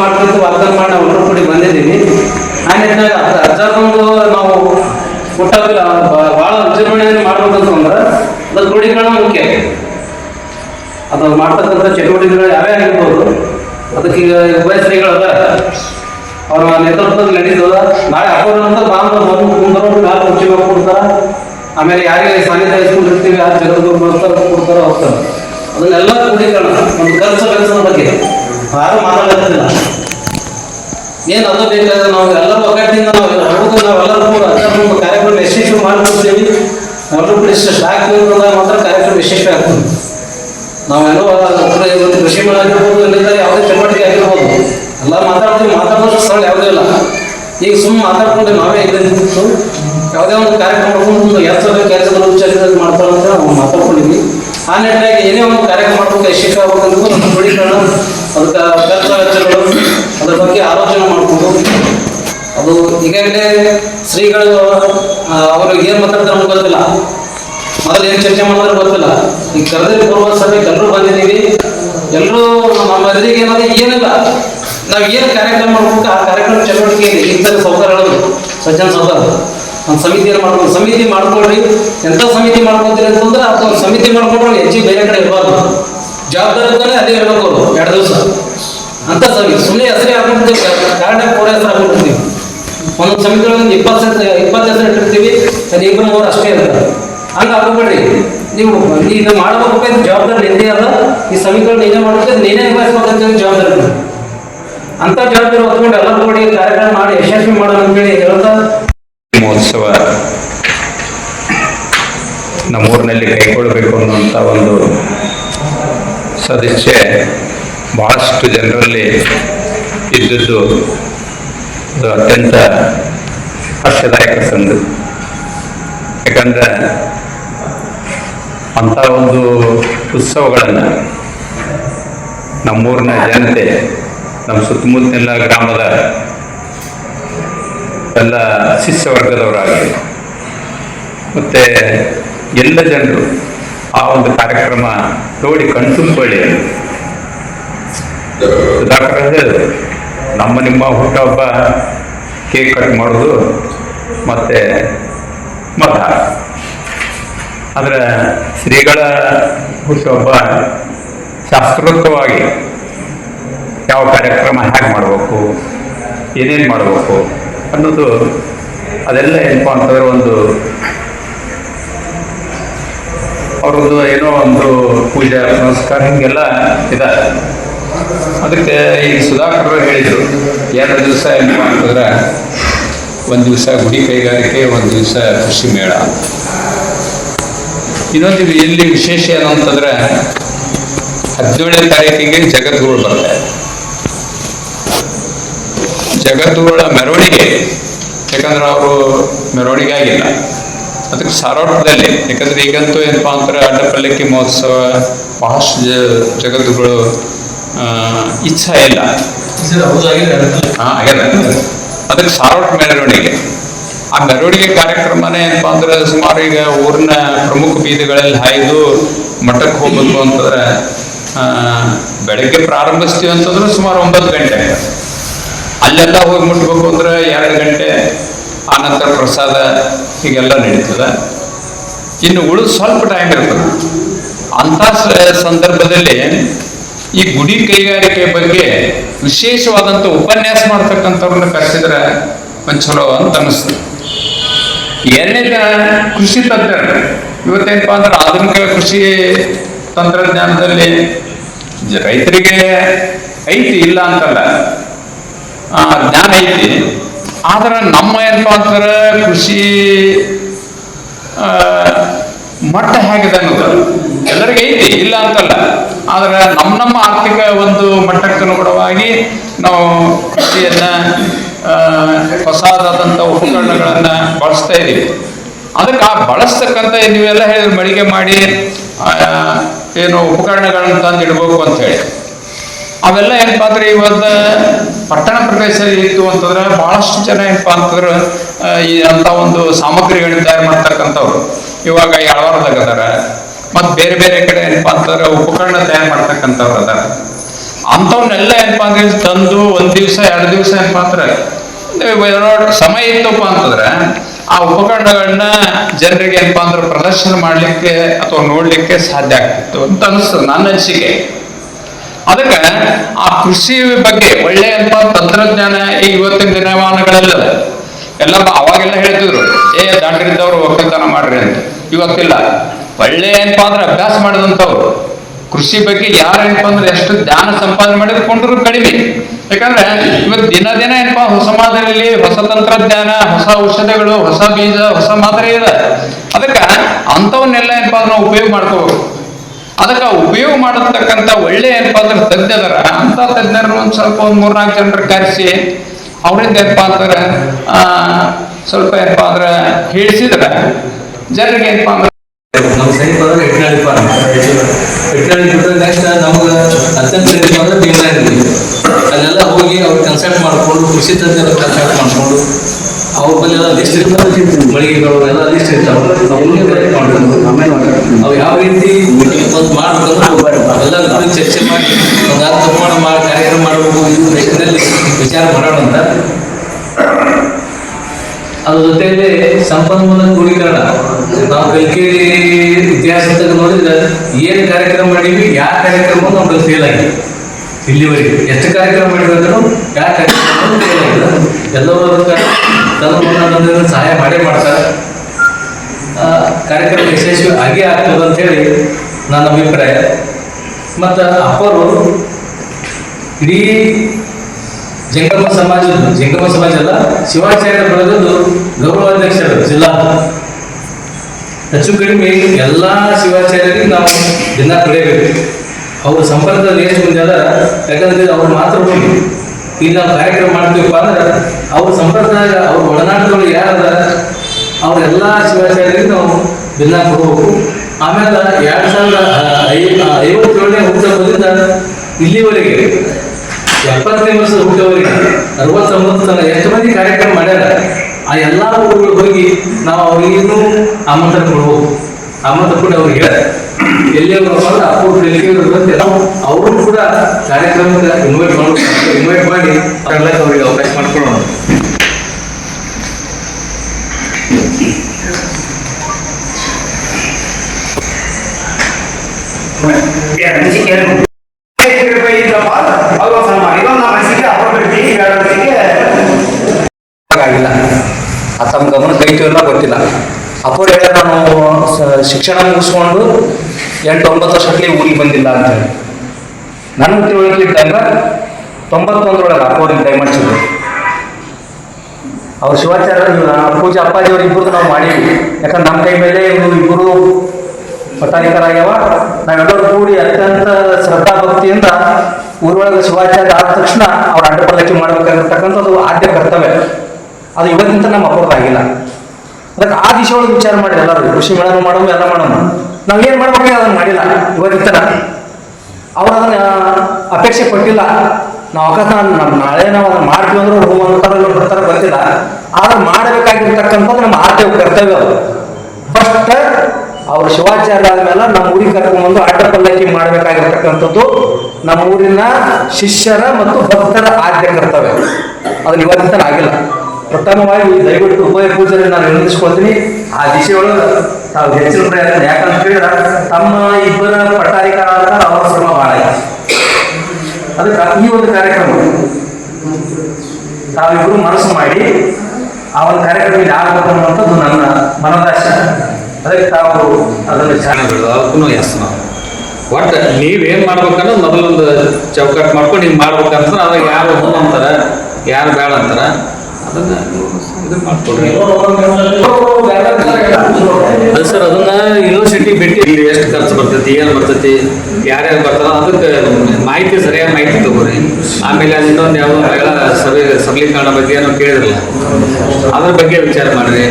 S3: ಮಾಡ್ತಿದ್ದು ವಾಗ್ದಾನ ಮಾಡಿ ನಾವು ಕೂಡಿ ಬಂದಿದ್ದೀವಿ. ಆ ನಿಟ್ಟಿನಾಗ ಅರ್ಜಾರ್ಗೊಂದು ನಾವು ಹುಟ್ಟೋದಿಲ್ಲ ಭಾಳ ವಿಜೃಂಭಣೆಯನ್ನು ಮಾಡ್ಬೇಕಂತಂದ್ರೆ ಅದು ರೂಢಿಗಳನ್ನ ಮುಖ್ಯ. ಅದು ಮಾಡ್ತಕ್ಕಂಥ ಚಟುವಟಿಕೆಗಳು ಯಾವೇ ಆಗಿರ್ಬೋದು ಅದಕ್ಕೆ ಈಗ ಉಭಯಶ್ರೀಗಳದ ಅವರ ನೇತೃತ್ವದಲ್ಲಿ ನಡೀತದ ನಾಳೆ ಹಾಕೋದಂತ ಬಾಂಧ ಬಂದು ಕುಂದರ ಕಾಲು ಮುಚ್ಚಿ ಕೊಡ್ತಾರ. ಆಮೇಲೆ ಯಾರಿಗೆ ಸಾನ್ನಿಧ್ಯ ಇರ್ತೀವಿ ಯಾರು ಜಗದ್ಗುರು ಬರ್ತಾರ ಕೊಡ್ತಾರ ಹೋಗ್ತಾರೆ ಅದನ್ನೆಲ್ಲ ಕೂಡಿಕೊಳ್ಳ ಒಂದು ಕೆಲಸ ಕೆಲಸದ ಬಗ್ಗೆ. ಯಾರು ಮಾತಾಡೋದಿಲ್ಲ. ಏನು ಅದು ಬೇಕಾದ್ರೆ ನಾವು ಎಲ್ಲರೂ ಒಗ್ಗಟ್ಟಿನಿಂದ ನಾವು ಹೌದು ನಾವೆಲ್ಲರೂ ಕೂಡ ಕಾರ್ಯಕ್ರಮ ಯಶಸ್ವಿ ಮಾಡ್ಕೊಡ್ತೀವಿ ಎಲ್ಲರೂ ಕೂಡ ಇಷ್ಟು ಹಾಕಿ ಮಾತ್ರ ಕಾರ್ಯಕ್ರಮ ಯಶಸ್ವಿ ಆಗ್ತದೆ. ನಾವೆಲ್ಲೋ ಇವತ್ತು ಕೃಷಿ ಮೇಳ ಆಗಿರ್ಬೋದು, ಇಲ್ಲಿಂದ ಯಾವುದೇ ಚಟುವಟಿಕೆ ಆಗಿರ್ಬೋದು. ಎಲ್ಲ ಮಾತಾಡ್ತೀವಿ ಮಾತಾಡೋಷ್ಟು ಸ್ಥಳ ಯಾವುದೂ ಇಲ್ಲ. ಈಗ ಸುಮ್ಮನೆ ಮಾತಾಡ್ಕೊಂಡು ನಾವೇ ಇಲ್ಲಿ ನಿಂತು ಯಾವುದೇ ಒಂದು ಕಾರ್ಯಕ್ರಮ ಮಾಡ್ಕೊಂಡು ಎರಡು ಕೆಲಸಗಳು ಚಾಲಿತ ಮಾಡ್ತಾರೆ ಅಂತ ನಾವು ಮಾತಾಡ್ಕೊಂಡಿದ್ವಿ. ಆ ನಿಟ್ಟಿನಾಗಿ ಏನೇ ಒಂದು ಕಾರ್ಯಕ್ರಮ ಮಾಡ್ಬೇಕು ಯಶಸ್ವಿ ಆಗ್ಬೇಕಂದ್ರೆ ನಮ್ಮ ಕ್ರೋಢೀಕರಣ ಅದಕ್ಕೆ ಖರ್ಚು ವೆಚ್ಚಗಳು ಅದ್ರ ಬಗ್ಗೆ ಆಲೋಚನೆ ಮಾಡ್ಕೊಂಡು ಅದು ಈಗಾಗಲೇ ಶ್ರೀಗಳು ಅವರು ಏನು ಮಾತಾಡ್ತಾರೆ ನಮ್ಗೆ ಗೊತ್ತಿಲ್ಲ. ಮೊದಲು ಏನು ಚರ್ಚೆ ಮಾಡಿದ್ರೆ ಗೊತ್ತಿಲ್ಲ. ಈಗ ಕರೆದಿರಿ ಪೂರ್ವ ಸಭೆಗೆ ಎಲ್ಲರೂ ಬಂದಿದ್ದೀವಿ. ಎಲ್ಲರೂ ನಮ್ಮ ಎದುರಿಗೆ ಏನಾದ್ರೆ ಏನಿಲ್ಲ. ನಾವು ಏನು ಕಾರ್ಯಕ್ರಮ ಮಾಡ್ಬೇಕು, ಆ ಕಾರ್ಯಕ್ರಮ ಚಟುವಟಿಕೆ ಇಂಥದ್ದು ಹೇಳೋದು ಸಜ್ಜನ ಸೌಕರ್ಯ. ಒಂದು ಸಮಿತಿಯನ್ನು ಮಾಡ್ಕೊಂಡು ಸಮಿತಿ ಮಾಡ್ಕೊಳ್ರಿ. ಎಂಥ ಸಮಿತಿ ಮಾಡ್ಕೊತೀರಿ ಅಂತಂದ್ರೆ ಅದು ಒಂದು ಸಮಿತಿ ಮಾಡ್ಕೊಂಡ್ರೆ ಹೆಚ್ಚಿಗೆ ಬೇರೆ ಕಡೆ ಇರಬಾರ್ದು. ಜವಾಬ್ದಾರಿ ಇದ್ದಾನೆ ಅದೇ ಇರಬೇಕು ಅವರು. ಎರಡು ದಿವಸ. ಅಂತ ಸಮಿತಿ. ಸುಮ್ಮನೆ ಹೆಸರೇ ಹಾಕೊಂಡಿರ್ತೀವಿ ಕಾರಣ ಕೂಡ ಹೆಸರು ಹಾಕೊಂಡಿರ್ತೀವಿ ಒಂದೊಂದು ಸಮಿತಿಗಳಲ್ಲಿ ಇಪ್ಪತ್ತು ಇಪ್ಪತ್ತು ಹೆಸರು ಇಟ್ಟಿರ್ತೀವಿ. ಅದು ಇಬ್ಬರು ಮೂರು ಅಷ್ಟೇ ಇರ್ತಾರೆ. ಹಂಗೆ ಬಿಡಿ ನೀವು ಇದು ಮಾಡಬೇಕು ಇದು ಜವಾಬ್ದಾರಿ ನಿಂದೇ ಅಲ್ಲ. ಈ ಸಮೀಕರಣ ನೀನೇ ಮಾಡ್ಬೇಕು ನೀನೇ ನಿಭಾಯಿಸ್ಬೇಕಂತ ಜವಾಬ್ದಾರಿ. ಅಂತ ಜವಾಬ್ದಾರಿ ಹೊತ್ಕೊಂಡು ಎಲ್ಲ ನೋಡಿ ಕಾರ್ಯಕ್ರಮ ಮಾಡಿ ಯಶಸ್ವಿ ಮಾಡೋಣ ಅಂತೇಳಿ ಹೇಳ್ತಾ.
S6: ಮಹೋತ್ಸವ ನಮ್ಮೂರಿನಲ್ಲಿ ಕೈಗೊಳ್ಳಬೇಕು ಅನ್ನುವಂಥ ಒಂದು ಸದಸ್ಯೆ ಬಹಳಷ್ಟು ಜನರಲ್ಲಿ ಇದ್ದದ್ದು ಅತ್ಯಂತ ಹರ್ಷದಾಯಕ ಸಂದು ಯಾಕಂದ್ರೆ ಅಂತ ಒಂದು ಉತ್ಸವಗಳನ್ನ ನಮ್ಮೂರಿನ ಜನತೆ, ನಮ್ಮ ಸುತ್ತಮುತ್ತಲಿನ ಗ್ರಾಮದ ಎಲ್ಲ ಶಿಷ್ಯ ವರ್ಗದವರಾಗಲಿ ಮತ್ತು ಎಲ್ಲ ಜನರು ಆ ಒಂದು ಕಾರ್ಯಕ್ರಮ ನೋಡಿ ಕಣ್ತುಂಬಿಕೊಳ್ಳಿ. ಸುಧಾಕರ್ ಹೇಳಿದ್ರು, ನಮ್ಮ ನಿಮ್ಮ ಹುಟ್ಟುಹಬ್ಬ ಕೇಕ್ ಕಟ್ ಮಾಡೋದು, ಮತ್ತು ಮತ. ಆದರೆ ಶ್ರೀಗಳ ಹುಟ್ಟುಹಬ್ಬ ಶಾಸ್ತ್ರೋಕ್ತವಾಗಿ ಯಾವ ಕಾರ್ಯಕ್ರಮ ಹೇಗೆ ಮಾಡಬೇಕು, ಏನೇನು ಮಾಡಬೇಕು ಅನ್ನೋದು ಅದೆಲ್ಲ ಏನಪ್ಪ ಅಂತಂದ್ರೆ ಒಂದು ಅವ್ರದ್ದು ಏನೋ ಒಂದು ಪೂಜೆ, ನಮಸ್ಕಾರ ಹಿಂಗೆಲ್ಲ ಇದೆ. ಅದಕ್ಕೆ ಈ ಸುಧಾಕರ್ ಹೇಳಿದರು ಎರಡು ದಿವಸ ಏನಪ್ಪ ಅಂತಂದ್ರೆ ಒಂದು ದಿವಸ ಗುಡಿ ಕೈಗಾರಿಕೆ ಒಂದು ದಿವಸ ಕೃಷಿ ಮೇಳ. ಇನ್ನೊಂದು ಎಲ್ಲಿ ವಿಶೇಷ ಏನು ಅಂತಂದ್ರೆ ಹದಿನೇಳನೇ ತಾರೀಕಿಗೆ ಜಗದ್ಗುರು ಬರ್ತಾರೆ. ಜಗದ್ಗುರುಗಳ ಮೆರವಣಿಗೆ ಯಾಕಂದ್ರೆ ಅವರು ಮೆರವಣಿಗೆ ಆಗಿಲ್ಲ ಅದಕ್ಕೆ ಸಾರೋಟದಲ್ಲಿ ಯಾಕಂದ್ರೆ ಈಗಂತೂ ಏನಪ್ಪಾ ಅಂದ್ರೆ ಅಡ್ಡಪಲ್ಲಕ್ಕಿ ಮಹೋತ್ಸವ ಬಹಳಷ್ಟು ಜ- ಜಗದ್ಗುರುಗಳು ಆ, ಇಚ್ಛಾ ಇಲ್ಲ. ಹಾ ಆಗ್ಯದ ಅದಕ್ಕೆ ಸಾರೋಟ್ ಮೆರವಣಿಗೆ ಆ ಮೆರವಣಿಗೆ ಕಾರ್ಯಕ್ರಮನೇ ಏನಪ್ಪಾ ಅಂದ್ರೆ ಸುಮಾರು ಈಗ ಊರಿನ ಪ್ರಮುಖ ಬೀದಿಗಳಲ್ಲಿ ಹಾಯ್ದು ಮಠಕ್ಕೆ ಹೋಗ್ಬೇಕು ಅಂತಂದ್ರೆ ಬೆಳಗ್ಗೆ ಪ್ರಾರಂಭಿಸ್ತೀವಿ ಅಂತಂದ್ರೆ ಸುಮಾರು ಒಂಬತ್ತು ಗಂಟೆ. ಅಲ್ಲೆಲ್ಲ ಹೋಗಿ ಮುಟ್ಬೇಕು ಅಂದ್ರೆ ಎರಡು ಗಂಟೆ ಆನಂತರ ಪ್ರಸಾದ ಹೀಗೆಲ್ಲ ನಡೀತದೆ. ಇನ್ನು ಉಳಿದು ಸ್ವಲ್ಪ ಟೈಮ್ ಇರ್ತದೆ. ಅಂತ ಸಂದರ್ಭದಲ್ಲಿ ಈ ಗುಡಿ ಕೈಗಾರಿಕೆ ಬಗ್ಗೆ ವಿಶೇಷವಾದಂಥ ಉಪನ್ಯಾಸ ಮಾಡ್ತಕ್ಕಂಥವ್ರನ್ನ ಕರೆಸಿದ್ರೆ ಒಂದು ಚಲೋ ಅಂತ ಅನಿಸ್ತದೆ. ದಿನ ಕೃಷಿ ತಜ್ಞರು ಇವತ್ತೇನಪ್ಪ ಅಂದ್ರೆ ಆಧುನಿಕ ಕೃಷಿ ತಂತ್ರಜ್ಞಾನದಲ್ಲಿ ರೈತರಿಗೆ ಐತಿ ಇಲ್ಲ ಅಂತಲ್ಲ. ಆ, ಜ್ಞಾನ ಐತಿ. ಆದ್ರೆ ನಮ್ಮ ಏನಪ್ಪ ಅಂತಂದ್ರೆ ಕೃಷಿ ಮಟ್ಟ ಹೇಗಿದೆ ಅನ್ನೋದು ಎಲ್ಲರಿಗೆ ಐತಿ ಇಲ್ಲ ಅಂತಲ್ಲ. ಆದ್ರೆ ನಮ್ಮ ನಮ್ಮ ಆರ್ಥಿಕ ಒಂದು ಮಟ್ಟಕ್ಕೆ ಅನುಗುಣವಾಗಿ ನಾವು ಕೃಷಿಯನ್ನ ಹೊಸದಾದಂತ ಉಪಕರಣಗಳನ್ನ ಬಳಸ್ತಾ ಇದೀವಿ ಅದಕ್ಕೆ ಆ ಬಳಸ್ತಕ್ಕಂಥ ನೀವೆಲ್ಲ ಹೇಳಿದ್ರೆ ಮಳಿಗೆ ಮಾಡಿ ಏನು ಉಪಕರಣಗಳನ್ನ ತಂದು ಇಡ್ಬೇಕು ಅಂತ ಹೇಳಿ. ಅವೆಲ್ಲ ಏನಪ್ಪಾ ಅಂದ್ರೆ ಇವತ್ತು ಪಟ್ಟಣ ಪ್ರದೇಶದಲ್ಲಿ ಇತ್ತು ಅಂತಂದ್ರೆ ಬಹಳಷ್ಟು ಜನ ಏನಪ್ಪಾ ಅಂತಂದ್ರೆ ಈ ಅಂತ ಒಂದು ಸಾಮಗ್ರಿಗಳನ್ನ ತಯಾರು ಮಾಡ್ತಕ್ಕಂಥವ್ರು. ಇವಾಗ ಯಾಳವಾರದಾಗ ಅದಾರ ಮತ್ ಬೇರೆ ಬೇರೆ ಕಡೆ ಏನಪ್ಪಾ ಅಂತಂದ್ರೆ ಉಪಕರಣ ತಯಾರು ಮಾಡ್ತಕ್ಕಂಥವ್ರು ಅದ ಅಂಥವ್ನೆಲ್ಲ ಏನಪ್ಪಾ ಅಂದ್ರೆ ತಂದು ಒಂದ್ ದಿವಸ, ಎರಡು ದಿವಸ ಏನಪ್ಪಾ ಅಂದ್ರೆ ಸಮಯ ಇತ್ತಪ್ಪ ಅಂತಂದ್ರೆ ಆ ಉಪಕರಣಗಳನ್ನ ಜನರಿಗೆ ಏನಪ್ಪಾ ಅಂದ್ರೆ ಪ್ರದರ್ಶನ ಮಾಡ್ಲಿಕ್ಕೆ ಅಥವಾ ನೋಡ್ಲಿಕ್ಕೆ ಸಾಧ್ಯ ಆಗ್ತಿತ್ತು ಅಂತ ಅನಿಸ್ತದೆ ನನ್ನ ಅನಿಸಿಕೆ. ಅದಕ್ಕೆ ಆ ಕೃಷಿ ಬಗ್ಗೆ ಅಂತ ತಂತ್ರಜ್ಞಾನ ಈ ಇವತ್ತಿನ ದಿನಮಾನಗಳೆಲ್ಲ ಎಲ್ಲ ಅವಾಗೆಲ್ಲ ಹೇಳ್ತಿದ್ರು ಏ ದಾಂಡ್ರಿದ್ದವ್ರು ಒಕ್ಕಲ್ತನ ಮಾಡ್ರಿ ಅಂತ. ಇವತ್ತಿಲ್ಲ. ಒಳ್ಳೆ ಏನಪ್ಪ ಅಂದ್ರೆ ಅಭ್ಯಾಸ ಮಾಡಿದಂಥವ್ರು. ಕೃಷಿ ಬಗ್ಗೆ ಯಾರು ಏನಪ್ಪ ಅಂದ್ರೆ ಎಷ್ಟು ಜ್ಞಾನ ಸಂಪಾದನೆ ಮಾಡಿದ್ಕೊಂಡ್ರು ಕಡಿಮೆ. ಯಾಕಂದ್ರೆ ಇವತ್ತು ದಿನ ದಿನ ಏನಪ್ಪ ಹೊಸ ಮಾದರಿಯಲ್ಲಿ ಹೊಸ ತಂತ್ರಜ್ಞಾನ, ಹೊಸ ಔಷಧಿಗಳು, ಹೊಸ ಬೀಜ, ಹೊಸ ಮಾದರಿ ಇದೆ. ಅದಕ್ಕೆ ಅಂಥವನ್ನೆಲ್ಲ ಏನಪ್ಪ ಅಂದ್ರೆ ನಾವು ಉಪಯೋಗ ಮಾಡ್ಕೋಬೇಕು. ಅದಕ್ಕೆ ಉಪಯೋಗ ಮಾಡತಕ್ಕಂಥ ಒಳ್ಳೆ ಏನಪ್ಪ ಅಂದ್ರೆ ತಜ್ಞದರ ಅಂತ ತಜ್ಞರನ್ನ ಒಂದು ಸ್ವಲ್ಪ ಒಂದ್ ಮೂರ್ನಾಲ್ಕು ಜನರ ಕರೆಸಿ, ಅವರಿಂದ ಏನಪ್ಪ ಅಂತಾರೆ ಸ್ವಲ್ಪ ಏನಪ್ಪ ಅಂದ್ರೆ ಹೇಳಿಸಿದ್ರೆ, ಜನರಿಗೆ ಏನಪ್ಪ ಅಂದ್ರೆ
S2: ನಮ್ಮ ಸೈನಿಕ ಬರೋದು ಇಟ್ನಾಳಿ ಫಾರ್ಮ್ ಇಟ್ನಾಳಿ ಬಿಟ್ಟರೆ ನೆಕ್ಸ್ಟ್ ನಮ್ಗೆ ಅತ್ಯಂತ ಸೈನಿಕ ಅಂದ್ರೆ ಭೀಮರಾಯನಗುಡಿ ಅಲ್ಲೆಲ್ಲ ಹೋಗಿ ಅವ್ರು ಕನ್ಸಲ್ಟ್ ಮಾಡ್ಕೊಂಡು ಕೃಷಿ ತಜ್ಞರ ಕನ್ಸಲ್ಟ್ ಮಾಡ್ಕೊಂಡು ಅವ್ರ ಬಳಿ ಎಲ್ಲ ಲಿಸ್ಟ್ ಇರ್ತಾವೆ ಮಳಿಗೆಗಳು ಎಲ್ಲ ಲಿಸ್ಟ್ ಇರ್ತಾವೆ ಅವು ಯಾವ ರೀತಿ ಒಂದು ಮಾಡ್ಬೇಕಂದ್ರೆ ಎಲ್ಲ ಚರ್ಚೆ ಮಾಡಿ ಒಂದು ತಗೊಂಡು ಮಾಡಿ ಕಾರ್ಯಕ್ರಮ ಮಾಡಬೇಕು ದೇಶದಲ್ಲಿ ವಿಚಾರ ಮಾಡೋಣ ಅಂತ ಅದ್ರ ಜೊತೆಯಲ್ಲಿ ಸಂಪನ್ಮೂಲ ಕ್ರೋಢೀಕರಣ ನಾವು ಕಲ್ಕೇರಿ ಇತಿಹಾಸ ತಗ ನೋಡಿದ್ರೆ ಏನ್ ಕಾರ್ಯಕ್ರಮ ಮಾಡೀವಿ ಯಾವ ಕಾರ್ಯಕ್ರಮ ನಮ್ಗೆ ಫೇಲ್ ಆಗಿದೆ ಇಲ್ಲಿವರೆಗೆ ಎಷ್ಟು ಕಾರ್ಯಕ್ರಮ ಮಾಡಿದ್ರು ಯಾವ ಕಾರ್ಯಕ್ರಮ ಫೇಲ್ ಆಗಿದೆ ಎಲ್ಲರೂ ತನ್ನ ಸಹಾಯ ಮಾಡೇ ಮಾಡ್ತಾರೆ. ಕಾರ್ಯಕ್ರಮ ಯಶಸ್ವಿ ಆಗೇ ಆಗ್ತದೆ ಅಂತ ಹೇಳಿ ನನ್ನ ಅಭಿಪ್ರಾಯ. ಮತ್ತು ಅಪ್ಪರು ಇಡೀ ಜಂಗಮ ಸಮಾಜ ಜಂಗಮ ಸಮಾಜ ಅಲ್ಲ, ಶಿವಾಚಾರ್ಯ ಬರೆದದ್ದು ಗೌರವಾಧ್ಯಕ್ಷರು, ಜಿಲ್ಲಾ. ಹೆಚ್ಚು ಕಡಿಮೆ ಎಲ್ಲ ಶಿವಾಚಾರ್ಯರಿಗೆ ನಾವು ದಿನ ಕಳೆಯಬೇಕು ಅವ್ರ ಸಂಪರ್ಕದಲ್ಲಿ ಎಷ್ಟು ಮುಂದೆ ಅದ ಯಾಕಂದ್ರೆ ಅವ್ರು ಮಾತ್ರ ಹೋಗಿ ಈಗ ನಾವು ಕಾರ್ಯಕ್ರಮ ಮಾಡ್ತೀವಪ್ಪ ಅಂದ್ರೆ ಅವ್ರ ಸಂಪರ್ಕದಾಗ ಅವ್ರ ಒಡನಾಟದೊಳಗೆ ಯಾರದ ಅವ್ರೆಲ್ಲ ಶಿವಾಚಾರ್ಯರಿಗೆ ನಾವು ದಿನ ಕೊಡಬೇಕು. ಆಮೇಲೆ ಎರಡ್ ಸಾವಿರದ ಐವತ್ತೇಳನೇ ಹುಟ್ಟುಹಬ್ಬದಿಂದ ಇಲ್ಲಿವರೆಗೆ ಎಪ್ಪತ್ತನೇ ವರ್ಷದ ಹುಟ್ಟವರಿಗೆ ಅರವತ್ತೊಂಬತ್ತು ಸಲ ಎಷ್ಟು ಮಂದಿ ಕಾರ್ಯಕ್ರಮ ಮಾಡ್ಯಾರ, ಆ ಎಲ್ಲಾ ಊರುಗಳಿಗೆ ಹೋಗಿ ನಾವು ಅವ್ರಿಗೇನು ಆಮಂತ್ರಣ ಕೊಡ್ಬೋದು ಆಮಂತ್ರಣ ಕೂಡ ಅವ್ರಿಗೆ ಹೇಳ ಎಲ್ಲಿ ಅಪ್ಪ ಅವರು ಕೂಡ ಕಾರ್ಯಕ್ರಮಕ್ಕೆ ಇನ್ವೈಟ್ ಮಾಡ್ಬೇಕು ಇನ್ವೈಟ್ ಮಾಡಿ ಅವ್ರೆಲ್ಲ ಅವ್ರಿಗೆ ಅವಕಾಶ ಮಾಡ್ಕೊಳ್ಳೋಣ
S3: ಆಗಿಲ್ಲ ಗಮನಕ್ಕೆ ಗೊತ್ತಿಲ್ಲ. ಅಪ್ಪರು ಹೇಳ ನಾನು ಶಿಕ್ಷಣ ಮುಗಿಸ್ಕೊಂಡು ಎಂಟು ಒಂಬತ್ತು ವರ್ಷಕ್ಕೆ ಊರಿಗೆ ಬಂದಿಲ್ಲ ಅಂತ ಹೇಳಿ. ನನ್ನ ತಿಳುವಳಿಕೆ ಇದ್ದಾಗ ತೊಂಬತ್ತೊಂದರೊಳಗೆ ಅಪ್ಪವ್ರಿಗೆ ದಯಮಾಡಿಸಿದ್ರು ಅವ್ರು ಶಿವಾಚಾರ್ಯ ಪೂಜೆ ಅಪ್ಪಾಜಿ ಅವ್ರು ಇಬ್ಬರು ನಾವು ಮಾಡಿದ್ವಿ. ಯಾಕಂದ್ರೆ ನಮ್ಮ ಕೈ ಮೇಲೆ ಇವರು, ಇಬ್ಬರು ಪಟ್ಟಾಧಿಕಾರಾಗ್ಯಾವ ನಾವೆಲ್ಲರೂ ಕೂಡಿ ಅತ್ಯಂತ ಶ್ರದ್ಧಾ ಭಕ್ತಿಯಿಂದ ಊರೊಳಗೆ ಶಿವಾಚಾರ್ಯ ಆದ ತಕ್ಷಣ ಅವ್ರ ಅಡ್ಡಪಲ್ಲಕ್ಕಿ ಮಾಡ್ಬೇಕಾಗಿರ್ತಕ್ಕಂಥದ್ದು ಆದ್ಯ ಕರ್ತವ್ಯ. ಅದು ಇವತ್ತಿಂತ ನಮ್ಮ ಅಪ್ಪವ್ರದ್ದಾಗಿಲ್ಲ ಅದಕ್ಕೆ ಆ ದಿಶೆ ಒಳಗೆ ವಿಚಾರ ಮಾಡಿ ಎಲ್ಲರೂ ಕೃಷಿ ಮೇಳನ ಮಾಡೋದು ಎಲ್ಲ ಮಾಡೋಣ ನಾವು ಏನು ಮಾಡ್ಬೇಕು ಅದನ್ನು ಮಾಡಿಲ್ಲ. ಇವತ್ತಿನ ಅವ್ರು ಅದನ್ನ ಅಪೇಕ್ಷೆ ಪಟ್ಟಿಲ್ಲ ನಾವು ಅಕಸ್ಮಾತ್ ನಮ್ಮ ನಾಳೆ ನಾವು ಅದನ್ನ ಮಾಡ್ತೀವಿ ಅಂದ್ರೆ ಅವ್ರು ಅಂತಾರೋ ಬರ್ತಾರೋ, ಗೊತ್ತಿಲ್ಲ. ಆದ್ರೆ ಮಾಡಬೇಕಾಗಿರ್ತಕ್ಕಂಥದ್ದು ನಮ್ಮ ಆದ್ಯ ಕರ್ತವ್ಯ ಅದು. ಫಸ್ಟ್ ಅವ್ರು ಶಿವಾಚಾರ್ಯ ಆದ್ಮೇಲೆ ನಮ್ಮ ಊರಿಗೆ ಕರ್ಕೊಂಡ್ಬಂದು ಆಟ ಪಲ್ಲಕ್ಕಿ ಮಾಡಬೇಕಾಗಿರ್ತಕ್ಕಂಥದ್ದು ನಮ್ಮ ಊರಿನ ಶಿಷ್ಯರ ಮತ್ತು ಭಕ್ತರ ಆದ್ಯ ಕರ್ತವ್ಯ. ಅದನ್ನ ಇವತ್ತಿನ ಆಗಿಲ್ಲ. ಪ್ರಥಮವಾಗಿ ದಯವಿಟ್ಟು ಉಭಯ ಪೂಜೆಯನ್ನು ನಾನು ನಿರ್ಮಿಸ್ಕೊಳ್ತೀನಿ ಆ ದಿಶೆಯೊಳಗೆ ತಾವು ಹೆಚ್ಚಿನ ಪ್ರಯತ್ನ ಯಾಕಂತ ಹೇಳಿದ್ರೆ ತಮ್ಮ ಇಬ್ಬರ ಅಂತ ಅವರ ಶ್ರಮ ಬಹಳ ಐತಿ ಅದಕ್ಕೆ ಈ ಒಂದು ಕಾರ್ಯಕ್ರಮ ತಾವಿಬ್ಬರು ಮನಸ್ಸು ಮಾಡಿ ಆ ಒಂದು ಕಾರ್ಯಕ್ರಮ ಆಗಬೇಕು ಅನ್ನುವಂಥದ್ದು ನನ್ನ ಮನದಾಶ ಅದಕ್ಕೆ ತಾವು ಅದನ್ನು ಚೆನ್ನಾಗಿ
S2: ಎಸ್ ನಾವು ಒಟ್ಟು ನೀವೇನ್ ಮಾಡ್ಬೇಕನ್ನೋದು ಮೊದಲೊಂದು ಚೌಕಟ್ ಮಾಡ್ಕೊಂಡು ಹಿಂಗೆ ಮಾಡ್ಬೇಕಂತ ಅವಾಗ ಯಾರು ಹ್ಞೂ ಅಂತಾರ, ಯಾರು ಬೇಡ ಅಂತಾರ. ಅದನ್ನ ಸರ್, ಅದನ್ನ ಯೂನಿವರ್ಸಿಟಿ ಬಿಟ್ಟು ಇಲ್ಲಿ ಎಷ್ಟು ಖರ್ಚು ಬರ್ತೈತಿ, ಏನು ಬರ್ತೈತಿ, ಯಾರ್ಯಾರು ಬರ್ತಾರ ಅದಕ್ಕೆ ಮಾಹಿತಿ, ಸರಿಯಾದ ಮಾಹಿತಿ ತಗೋರಿ. ಆಮೇಲೆ ಅಲ್ಲಿ ಇನ್ನೊಂದು ಯಾವ ಸಬಲಿ ಸಬಲೀಕರಣ ಬಗ್ಗೆ ಏನೋ ಕೇಳಿದ್ರಲ್ಲ, ಅದ್ರ ಬಗ್ಗೆ ವಿಚಾರ ಮಾಡ್ರಿ.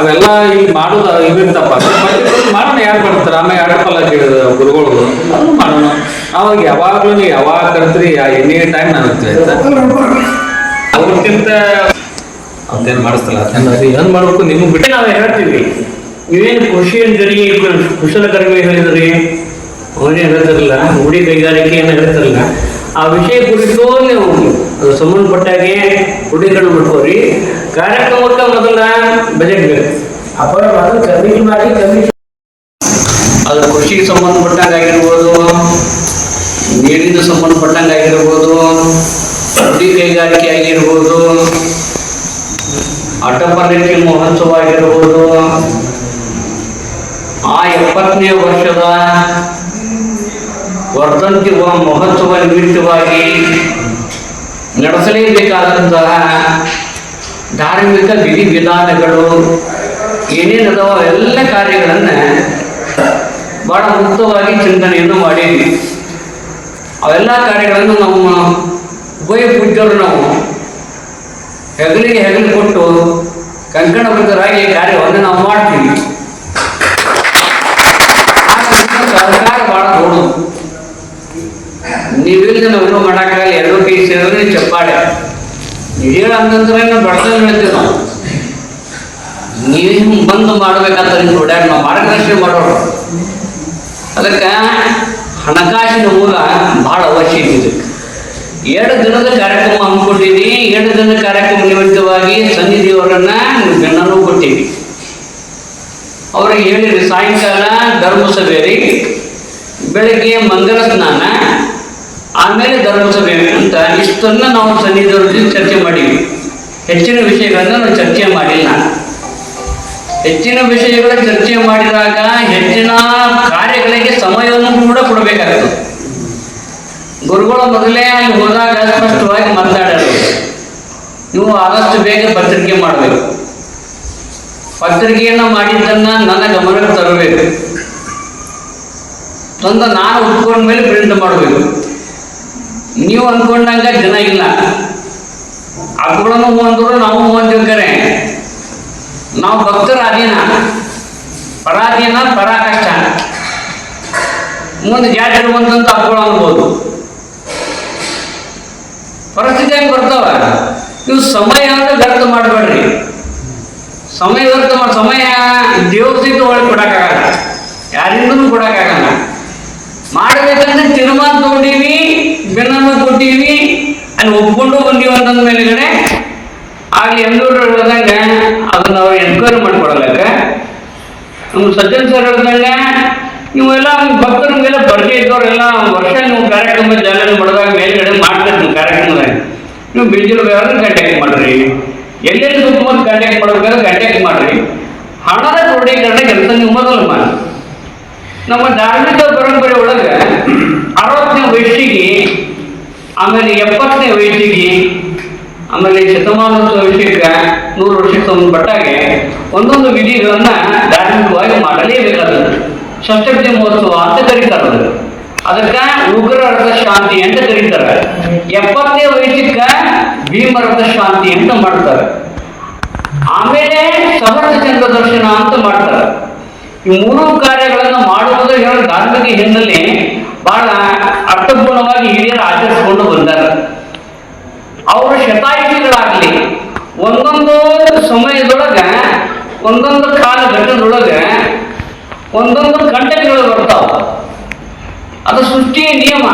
S2: ಅವೆಲ್ಲ ಇಲ್ಲಿ ಮಾಡೋದು ಇವಿರ್ತಪ್ಪ ಮಾಡೋಣ, ಯಾರು ಮಾಡ್ತಾರೆ ಆಮೇಲೆ ಯಾರಪ್ಪಲ್ಲ ಪಲ್ಲ ಕೇಳಿದ ಗುರುಗಳು? ಅದನ್ನು ಮಾಡೋಣ. ಅವಾಗ ಯಾವಾಗಲೂ ಯಾವಾಗ ಕರ್ತೀರಿ ಎನಿ ಟೈಮ್ ನಾನು ಆಯ್ತಾ ಅವ್ರಕ್ಕಿಂತ ಅದೇನು ಮಾಡಿಸ್ತಲ್ಲ ಏನು ಮಾಡ್ಬೇಕು ನಿಮಗೆ ಬಿಟ್ಟು
S7: ನಾವು ಹೇಳ್ತೀವಿ. ನೀವೇನು ಕೃಷಿ ಅಂತೀರಿ ಕುಶಲಕರ್ಮಿ ಹೇಳಿದ್ರಿ? ಅವನೇ ಹೇಳ್ತಿರಲ್ಲ ಗುಡಿ ಕೈಗಾರಿಕೆ ಏನು ಹೇಳ್ತಿರಲ್ಲ ಆ ವಿಷಯ ಕುರಿತು ನೀವು ಅದು ಸಂಬಂಧಪಟ್ಟಾಗೆ ಹುಡುಗಿಗಳು ಬಿಟ್ಕೋರಿ. ಕಾರ್ಯಕ್ರಮಕ್ಕೆ ಮೊದಲ ಬಜೆಟ್ ಬೇಕು
S5: ಅಪರ ಕಮಿಟಿ ಮಾಡಿ ಕಮಿಟಿ
S7: ಅದು ಕೃಷಿಗೆ ಸಂಬಂಧಪಟ್ಟಂಗೆ ಆಗಿರ್ಬೋದು ನೀರಿನ ಸಂಬಂಧಪಟ್ಟಂಗೆ ಆಗಿರ್ಬೋದು ಗುಡಿ ಕೈಗಾರಿಕೆ ಆಗಿರ್ಬೋದು ಅಟ್ಟಪಲ್ಲಕ್ಕಿ ಮಹೋತ್ಸವ ಆಗಿರ್ಬೋದು ಆ ಎಪ್ಪತ್ತನೇ ವರ್ಷದ ವರ್ಧಂತಿರುವ ಮಹತ್ವ ನಿಮಿತ್ತವಾಗಿ ನಡೆಸಲೇಬೇಕಾದಂತಹ ಧಾರ್ಮಿಕ ವಿಧಿ ವಿಧಾನಗಳು ಏನೇನದವ ಎಲ್ಲ ಕಾರ್ಯಗಳನ್ನು ಬಹಳ ಮುಕ್ತವಾಗಿ ಚಿಂತನೆಯನ್ನು ಮಾಡಿದ್ವಿ. ಅವೆಲ್ಲ ಕಾರ್ಯಗಳನ್ನು ನಮ್ಮ ಉಭಯ ಪೂಜ್ಯರು ನಾವು ಹೆಗಲಿಗೆ ಹೆಗಲು ಕೊಟ್ಟು ಕಂಕಣಬದ್ಧರಾಗಿ ಕಾರ್ಯವನ್ನು ನಾವು ಮಾಡ್ತೀವಿ. ಸರ್ಕಾರ ಬಹಳ ದೊಡ್ಡದು ನೀವಿಲ್ಲದೆ ಏನೋ ಮಾಡೋಕ್ಕಾಗಲ್ಲ, ಎರಡೂ ಕೈ ಸೇರಿದ್ರೆ ಚಪ್ಪಾಳೆ. ಹಿರಿಯರು ಅಂತಂದ್ರೆ ನಾವು ಬಡತನ ಹೇಳ್ತೀವಿ ನಾವು. ನೀವೇನು ಬಂದು ಮಾಡ್ಬೇಕಂತ ನೀವು ನೋಡ್ಯಾರ ನಾವು ಮಾರ್ಗದರ್ಶನ ಮಾಡೋರು ಅದಕ್ಕೆ ಹಣಕಾಸಿನ ಮೂಲ ಬಹಳ ಅವಶ್ಯಕ ಇದೆ ಎರಡು ದಿನದ ಕಾರ್ಯಕ್ರಮ ಹಮ್ಮಿಕೊಂಡಿದ್ದೀನಿ ಎರಡು ದಿನದ ಕಾರ್ಯಕ್ರಮ ನಿಮಿತ್ತವಾಗಿ ಸನ್ನಿಧಿಯವರನ್ನ ಬೆನ್ನನ್ನು ಕೊಟ್ಟಿವಿ ಅವ್ರಿಗೆ ಹೇಳಿದ್ರಿ ಸಾಯಂಕಾಲ ಧರ್ಮಸಭೆ ರೀ. ಬೆಳಗ್ಗೆ ಮಂಗಲ ಸ್ನಾನ, ಆಮೇಲೆ ಧರ್ಮಸಭೆ ಅಂತ ಇಷ್ಟನ್ನ ನಾವು ಸನ್ನಿಧಿಯವ್ರ ಜೊತೆ ಚರ್ಚೆ ಮಾಡೀವಿ. ಹೆಚ್ಚಿನ ವಿಷಯಗಳನ್ನ ನಾವು ಚರ್ಚೆ ಮಾಡಿಲ್ಲ. ಹೆಚ್ಚಿನ ವಿಷಯಗಳ ಚರ್ಚೆ ಮಾಡಿದಾಗ ಹೆಚ್ಚಿನ ಕಾರ್ಯಗಳಿಗೆ ಸಮಯವನ್ನು ಕೂಡ ಕೊಡಬೇಕಾಗ್ತದೆ ಗುರುಗಳು ಮೊದಲೇ ಅಲ್ಲಿ ಹೋದಾಗ ಸ್ಪಷ್ಟವಾಗಿ ಮಾತಾಡಬೇಕು ನೀವು ಆದಷ್ಟು ಬೇಗ ಪತ್ರಿಕೆ ಮಾಡಬೇಕು. ಪತ್ರಿಕೆಯನ್ನು ಮಾಡಿದ್ದನ್ನ ನನ್ನ ಗಮನಕ್ಕೆ ತರಬೇಕು. ತಂದ ನಾನು ಉಟ್ಕೊಂಡ ಮೇಲೆ ಪ್ರಿಂಟ್ ಮಾಡಬೇಕು. ನೀವು ಅನ್ಕೊಂಡಂಗ ಜನ ಇಲ್ಲ. ಅಕ್ಕಳನ್ನು ಅಂದ್ರು ನಾವು ಅಂದಿರ್ತಾರೆ ನಾವು ಭಕ್ತರ ಅಧೀನ ಪರಾಧೀನ ಪರಾಕಷ್ಟ ಮುಂದೆ ಜಾತ್ರೆ ಬಂದಂತ ಅಕ್ಕಳು ಅನ್ಬೋದು. ಪರಿಸ್ಥಿತಿ ಹೆಂಗ್ ಬರ್ತಾವ. ನೀವು ಸಮಯ ಅಂತ ವ್ಯರ್ಥ ಮಾಡಬೇಡ್ರಿ. ಸಮಯ ವ್ಯರ್ಥ ಮಾಡಿ, ಸಮಯ ದೇವಸ್ಥಿತ ಒಳಗೆ ಕೊಡೋಕ್ಕಾಗಲ್ಲ. ಯಾರಿಂದನೂ ಕೊಡೋಕ್ಕಾಗಲ್ಲ. ಮಾಡಬೇಕಂದ್ರೆ ತೀರ್ಮಾನ ತಗೊಂಡೀವಿ, ಬೆನ್ನನ್ನು ಕೊಟ್ಟೀವಿ, ಅಲ್ಲಿ ಒಪ್ಕೊಂಡು ಬಂದೀವಿ ಅಂತಂದ ಮೇಲೆಗಡೆ, ಆಗಲಿ ಎಲ್ಲರೂ ಹೇಳ್ದಂಗೆ ಅದನ್ನ ಅವ್ರು ಎನ್ಕ್ವೈರಿ ಮಾಡ್ಕೊಡಲಕ್ಕ ನಮ್ಮ ಸಜ್ಜನ್ ಸರ್ ಹೇಳ್ದಂಗೆ ನೀವೆಲ್ಲ ಭಕ್ತರ ಮೇಲೆ ಬರ್ಗೆ ಇದ್ದವರೆಲ್ಲ ವರ್ಷ ನೀವು ಕಾರ್ಯಕ್ರಮ ಚಾಲನೆ ಮಾಡಿದಾಗ ಮೇಲ್ಗಡೆ ಮಾಡ್ತಾರೆ ನೀವು ಕಾರ್ಯಕ್ರಮದಾಗ ನೀವು ಬಿಜಲ್ ವ್ಯವಹಾರ ಕಾಂಟ್ಯಾಕ್ಟ್ ಮಾಡ್ರಿ. ಎಲ್ಲೆಲ್ಲಿ ಸುತ್ತಮುತ್ತ ಕಾಂಟ್ಯಾಕ್ಟ್ ಮಾಡ್ಬೇಕಾದ್ರೆ ಕಾಂಟ್ಯಾಕ್ಟ್ ಮಾಡ್ರಿ. ಹಣದ ಕ್ರೋಢೀಕರಣ ಕೆಲಸ ನೀವು ಮಾಡಿ. ನಮ್ಮ ಧಾರ್ಮಿಕ ಪರಂಪರೆ ಒಳಗೆ ಅರವತ್ತನೇ ವಯಸ್ಸಿಗೆ, ಆಮೇಲೆ ಎಪ್ಪತ್ತನೇ ವಯಸ್ಸಿಗೆ, ಆಮೇಲೆ ಶತಮಾನೋತ್ಸವ ವಿಷಯಕ್ಕೆ ನೂರು ವರ್ಷಕ್ಕೆ ಸಂಬಂಧಪಟ್ಟಾಗೆ ಒಂದೊಂದು ವಿಧಿಗಳನ್ನ ಧಾರ್ಮಿಕವಾಗಿ ಮಾಡಲೇಬೇಕಾದದ್ದು. ಷಷ್ಠಬ್ದಿ ಮಹೋತ್ಸವ ಅಂತ ಕರೀತಾರೆ ಅದನ್ನ. ಅದಕ್ಕೆ ಉಗ್ರ ರಥ ಶಾಂತಿ ಅಂತ ಕರೀತಾರೆ. ಎಪ್ಪತ್ತನೇ ವಯಸ್ಸಿಗೆ ಭೀಮ ರಥ ಶಾಂತಿ ಅಂತ ಮಾಡ್ತಾರೆ. ಆಮೇಲೆ ಸಮರ್ಥ ಚಂದ್ರ ದರ್ಶನ ಅಂತ ಮಾಡ್ತಾರೆ. ಈ ಮೂರು ಕಾರ್ಯಗಳನ್ನು ಮಾಡುವುದರ ಹೇಳೋ ಧಾರ್ಮಿಕ ಹಿನ್ನೆಲೆ ಬಹಳ ಅರ್ಥಪೂರ್ಣವಾಗಿ ಹಿರಿಯರು ಆಚರಿಸಿಕೊಂಡು ಬಂದಾರೆ. ಅವರ ಶತಾಯುಷಿಗಳಾಗ್ಲಿ, ಒಂದೊಂದು ಸಮಯದೊಳಗ, ಒಂದೊಂದು ಕಾಲ ಘಟ್ಟದೊಳಗ ಒಂದೊಂದು ಕಂಟಕಗಳು ಬರ್ತಾವ. ಅದು ಸೃಷ್ಟಿಯ ನಿಯಮ.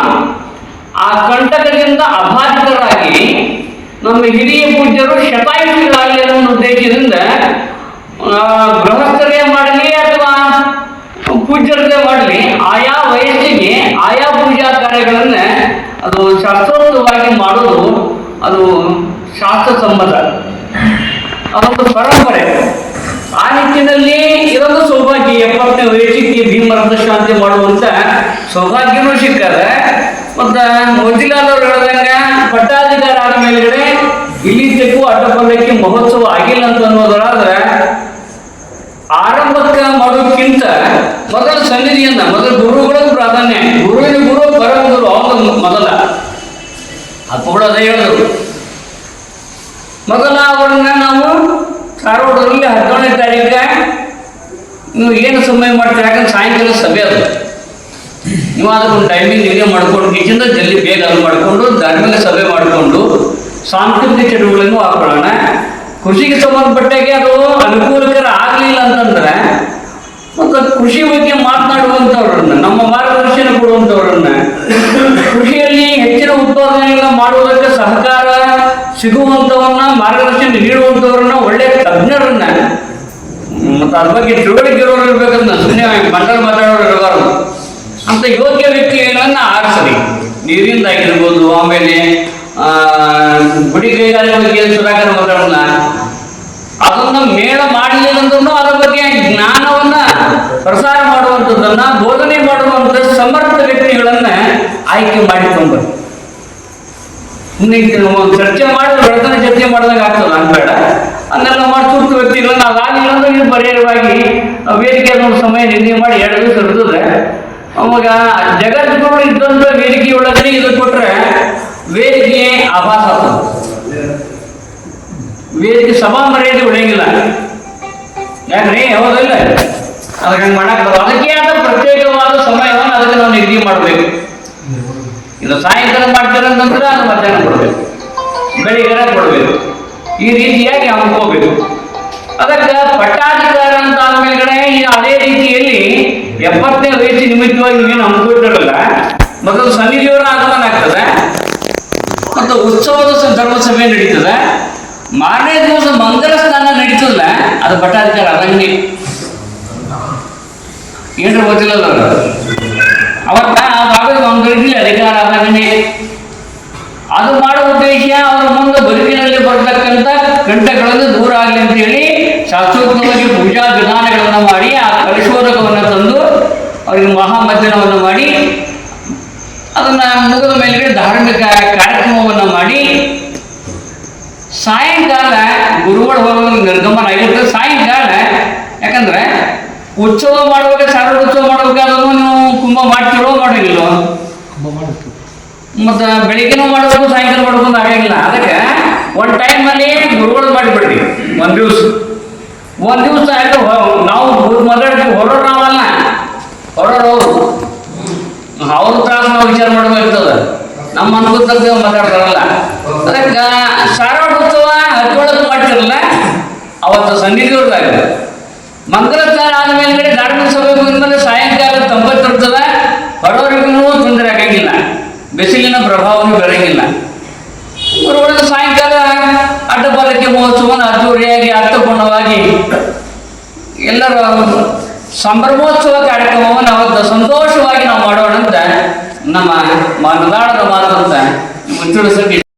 S7: ಆ ಕಂಟಕದಿಂದ ಅಬಾಧಿತರಾಗಿ ನಮ್ಮ ಹಿರಿಯ ಪೂಜ್ಯರು ಶತಾಯುಷಿಗಳಾಗಲಿ ಅನ್ನೋ ಉದ್ದೇಶದಿಂದ ಗೃಹಸ್ಥರೇ ಮಾಡಲಿ ಅಥವಾ ಪೂಜ್ಯರದೇ ಮಾಡಲಿ, ಆಯಾ ವಯಸ್ಸಿಗೆ ಆಯಾ ಪೂಜಾ ಕಾರ್ಯಗಳನ್ನ ಅದು ಶಾಸ್ತ್ರೋಕ್ತವಾಗಿ ಮಾಡೋದು ಅದು ಶಾಸ್ತ್ರ ಸಂಬಂಧ. ಅದೊಂದು ಪರಂಪರೆ. ಆ ನಿಟ್ಟಿನಲ್ಲಿ ಇದೊಂದು ಸೌಭಾಗ್ಯ. ಎಪ್ಪತ್ತನೇ ವಯಸ್ಸಿಗೆ ಭೀಮರದ ಶಾಂತಿ ಮಾಡುವಂತ ಸೌಭಾಗ್ಯನೂ ಸಿಕ್ಕಾರೆ ಮತ್ತ ಮೋತಿಲಾಲ್ ಅವ್ರು ಹೇಳ್ದಂಗ ಪಟ್ಟಾಧಿಕಾರ ಆದ ಮೇಲ್ಗಡೆ ಇಲ್ಲಿ ತೆಕ್ಕು ಅಡ್ಡಪಲ್ಲಕ್ಕಿ ಮಹೋತ್ಸವ ಆಗಿಲ್ಲ ಅಂತ ಅನ್ನೋದರಾದ್ರೆ ಆರಂಭಕ್ಕೆ ಮಾಡೋಕ್ಕಿಂತ ಮೊದಲ ಸನ್ನಿಧಿಯನ್ನ, ಮೊದಲ ಗುರುಗಳ ಪ್ರಾಧಾನ್ಯ. ಗುರುವಿನ ಗುರು ಪರಮ ಗುರು ಅವನು ಮೊದಲ. ಕೂಡ ಅದೇ ಹೇಳಿದ್ರು. ಮೊದಲ ಅವರನ್ನ ನಾವು ಧಾರವಾಡದಲ್ಲಿ ಹದಿನೇಳನೇ ತಾರೀಕ ಏನು ಸಮಯ ಮಾಡ್ತೀರಿ? ಯಾಕಂದ್ರೆ ಸಾಯಂಕಾಲ ಸಭೆ ಅದು. ನೀವು ಒಂದು ಟೈಮಿಂಗ್ ನಿಗದಿ ಮಾಡ್ಕೊಂಡು ಕಿಚಿಂದ ಜಲ್ದಿ ಬೇಗ ಅದು ಮಾಡಿಕೊಂಡು ಧಾರ್ಮಿಕ ಸಭೆ ಮಾಡಿಕೊಂಡು, ಸಾಂಸ್ಕೃತಿಕ ಚಟುವಟಿಕೆಗಳನ್ನು ಹಾಕೊಳ್ಳೋಣ. ಕೃಷಿಗೆ ಸಂಬಂಧಪಟ್ಟಾಗೆ ಅದು ಅನುಕೂಲಕರ ಆಗಲಿಲ್ಲ ಅಂತಂದ್ರೆ ಮತ್ತು ಕೃಷಿ ಬಗ್ಗೆ ಮಾತನಾಡುವಂಥವ್ರನ್ನ, ನಮ್ಮ ಮಾರ್ಗದರ್ಶನ ಕೊಡುವಂಥವ್ರನ್ನ, ಕೃಷಿಯಲ್ಲಿ ಹೆಚ್ಚಿನ ಉತ್ಪಾದನೆಗಳನ್ನ ಮಾಡುವುದಕ್ಕೆ ಸಹಕಾರ ಸಿಗುವಂಥವ್ರನ್ನ ಮಾರ್ಗದರ್ಶನ ನೀಡುವಂಥವ್ರನ್ನ ಒಳ್ಳೆಯ ತಜ್ಞರನ್ನ, ಮತ್ತು ಅದ್ರ ಬಗ್ಗೆ ತಿಳುವಳಿಕೆ ಇರೋರು ಇರ್ಬೇಕಂತ ಸುಮ್ಮನೆ ಬಂಡಲ್ ಮಾತಾಡೋರು ಇರಬಾರ್ದು. ಅಂತ ಯೋಗ್ಯ ವ್ಯಕ್ತಿಗಳನ್ನ ಆರಿಸ್ರಿ ನೀರಿಂದ ಆಗಿರ್ಬೋದು ಆಮೇಲೆ ಗುಡಿ ಕೈಗಾರಿಕೆ ಬಗ್ಗೆ ಸುಧಾಕರ್ ಮಾತಾಡೋಣ ಅದನ್ನ ಮೇಳ ಮಾಡಲಿಲ್ಲ ಅಂದ್ರೂ ಬಗ್ಗೆ ಜ್ಞಾನವನ್ನ ಪ್ರಸಾರ ಮಾಡುವಂಥದ್ದನ್ನ, ಬೋಧನೆ ಮಾಡುವಂತ ಸಮರ್ಥ ವ್ಯಕ್ತಿಗಳನ್ನ ಆಯ್ಕೆ ಮಾಡಿಕೊಂಡು ಚರ್ಚೆ ಮಾಡಿದ್ರೆ ಬೆಳತನ ಚರ್ಚೆ ಮಾಡಿದಾಗ ಆಗ್ತದ ಅನ್ಬೇಡ ಅದನ್ನೆಲ್ಲ ಮಾಡಿ ಸೂಕ್ತ ವ್ಯಕ್ತಿಗಳನ್ನ ಅದಾಗಿಲ್ಲ ಅಂದ್ರೆ ಇದು ವೇದಿಕೆ ಸಮಯ ನಿಗದಿ ಮಾಡಿ ಎರಡು ದಿವಸ ಇರ್ತದೆ ಅವಾಗ ಜಗದ್ಗುರು ಇದ್ದಂತ ವೇದಿಕೆ ಒಳಗಡೆ ಇದು ಕೊಟ್ರೆ ವೇದಿಕೆ ಆಭಾಸ ವೇದಿಕೆ ಸಭಾ ಮರ್ಯಾದೆ ಉಳಿಯಂಗಿಲ್ಲ. ಯಾಕ್ರಿ? ಹೌದಿಲ್ಲ ಅದಕ್ಕೆ ಹಂಗೆ ಮಾಡಕ್ ಅದಕ್ಕೆ ಆದ ಪ್ರತ್ಯೇಕವಾದ ಸಮಯವನ್ನು ಅದಕ್ಕೆ ನಾವು ನಿಗದಿ ಮಾಡಬೇಕು. ಇದು ಸಾಯಂಕಾಲ ಮಾಡ್ತಾರೆ ಅಂತಂದ್ರೆ ಅದು ಮಧ್ಯಾಹ್ನ ಕೊಡ್ಬೇಕು. ಬೆಳಿಗ್ಗೆ ಕೊಡ್ಬೇಕು. ಈ ರೀತಿಯಾಗಿ ಹಮ್ಕೋಬೇಕು ಅದಕ್ಕೆ ಪಟ್ಟಾಧಿಕಾರ ಅಂತ ಆದ್ಮೇಲೆ ಈ ಅದೇ ರೀತಿಯಲ್ಲಿ ಎಪ್ಪತ್ತನೇ ವಯಸ್ಸಿನ ನಿಮಿತ್ತವಾಗಿ ನೀವೇನು ಹಮ್ಮಿಕೊಟ್ಟಿರಲ್ಲ ಮೊದಲು ಸನ್ನಿಧಿಯವರ ಆಗಮನ ಆಗ್ತದೆ ಮತ್ತು ಉತ್ಸವದ ಸ- ಧರ್ಮಸಭೆ ನಡೀತದೆ, ಮಾರನೇ ದಿವಸ ಮಂಗಲ ಸ್ನಾನ ನಡೀತದಲ್ಲ, ಅದು ಪಟ್ಟಾಧಿಕಾರ ಅದಂಗೆ ಏನ್ರ ಗೊತ್ತಿಲ್ಲಲ್ಲ ಅವ್ರು. ಅವತ್ತ ಆ ಭಾಗದ ಮಂಗಲಿಗೆ ಅಧಿಕಾರ ಆದಂಗೆ ಅದು ಮಾಡುವ ಉದ್ದೇಶ ಅವರ ಮುಂದೆ ಬದುಕಿನಲ್ಲಿ ಬರ್ತಕ್ಕಂಥ ಕಂಠಗಳನ್ನು ದೂರ ಆಗಲಿ ಅಂತ ಹೇಳಿ ಶಾಸ್ತ್ರೋಕ್ತವಾಗಿ ಪೂಜಾ ವಿಧಾನಗಳನ್ನು ಮಾಡಿ ಆ ಪರಿಶೋಧಕವನ್ನು ತಂದು ಅವರಿಗೆ ಮಹಾಮಜ್ಜನವನ್ನು ಮಾಡಿ ಅದನ್ನ ಮುಗಿದ ಮೇಲೆ ಧಾರ್ಮಿಕ ಕಾರ್ಯಕ್ರಮವನ್ನು ಮಾಡಿ ಸಾಯಂಕಾಲ ಗುರುಗಳು ಹೋಗೋದು ನಿರ್ಗಮನ ಆಗಿರುತ್ತೆ. ಸಾಯಂಕಾಲ, ಯಾಕಂದ್ರೆ ಉತ್ಸವ ಮಾಡುವಾಗ ಸಾರ ಉತ್ಸವ ಮಾಡ್ಬೇಕಾದ್ರೂ ನೀವು ಕುಂಭ ಮಾಡ್ತಿರೋ ಮಾಡೋಂಗಿಲ್ವೋ ಮತ್ತು ಬೆಳಿಗ್ಗೆನೂ ಮಾಡಬೇಕು, ಸಾಯಂಕಾಲ ಮಾಡಬೇಕು ಅಂತ ಆಗಂಗಿಲ್ಲ ಅದಕ್ಕೆ ಒಂದು ಟೈಮಲ್ಲಿ ಗುರುಗಳು ಮಾಡಿಬಿಡ್ರಿ ಒಂದು ದಿವಸ. ಒಂದು ದಿವಸ ಆಯ್ತು ನಾವು ಮಾತಾಡ್ತೀವಿ ಹೊರರು ನಾವಲ್ಲ. ಹೊರರು ಅವರು. ಅವ್ರ ತ್ರಾಸ ನಾವು ವಿಚಾರ ಮಾಡಬೇಕಾಗ್ತದ. ನಮ್ಮ ಅನುಭವದಾಗ ಮಾತಾಡ್ತಾರಲ್ಲ. ಅದಕ್ಕೆ ಶಾರಡ ಉತ್ಸವ ಹತ್ತೊಳಗೆ ಮಾಡ್ತಿರಲ್ಲ, ಅವತ್ತು ಸನ್ನಿಧಿಯವ್ರದಾಗ ಮಂಗಲ ಆದಮೇಲೆ ಧಾರ್ಮಿಕ ಸಭೆ ಸಾಯಂಕಾಲ ತಂಬತ್ತಿರ್ತದ ಬರೋರಿಗೂ ತೊಂದರೆ ಆಗಂಗಿಲ್ಲ. ಬಿಸಿಲಿನ ಪ್ರಭಾವನೂ ಬರಂಗಿಲ್ಲ. ಗುರುಗಳ ಸಾಯಂಕಾಲ ಅಡ್ಡಬಾಲಕ್ಕೆ ಮಹೋತ್ಸವವನ್ನು ಅದ್ದೂರಿಯಾಗಿ, ಅರ್ಥಪೂರ್ಣವಾಗಿ ಎಲ್ಲರ ಸಂಭ್ರಮೋತ್ಸವ ಕಾರ್ಯಕ್ರಮವನ್ನು ಅವತ್ತು ಸಂತೋಷವಾಗಿ ನಾವು ಮಾಡೋಣ ಅಂತ ನಮ್ಮ ಮನದಾಳದ ಮಾತು ಅಂತ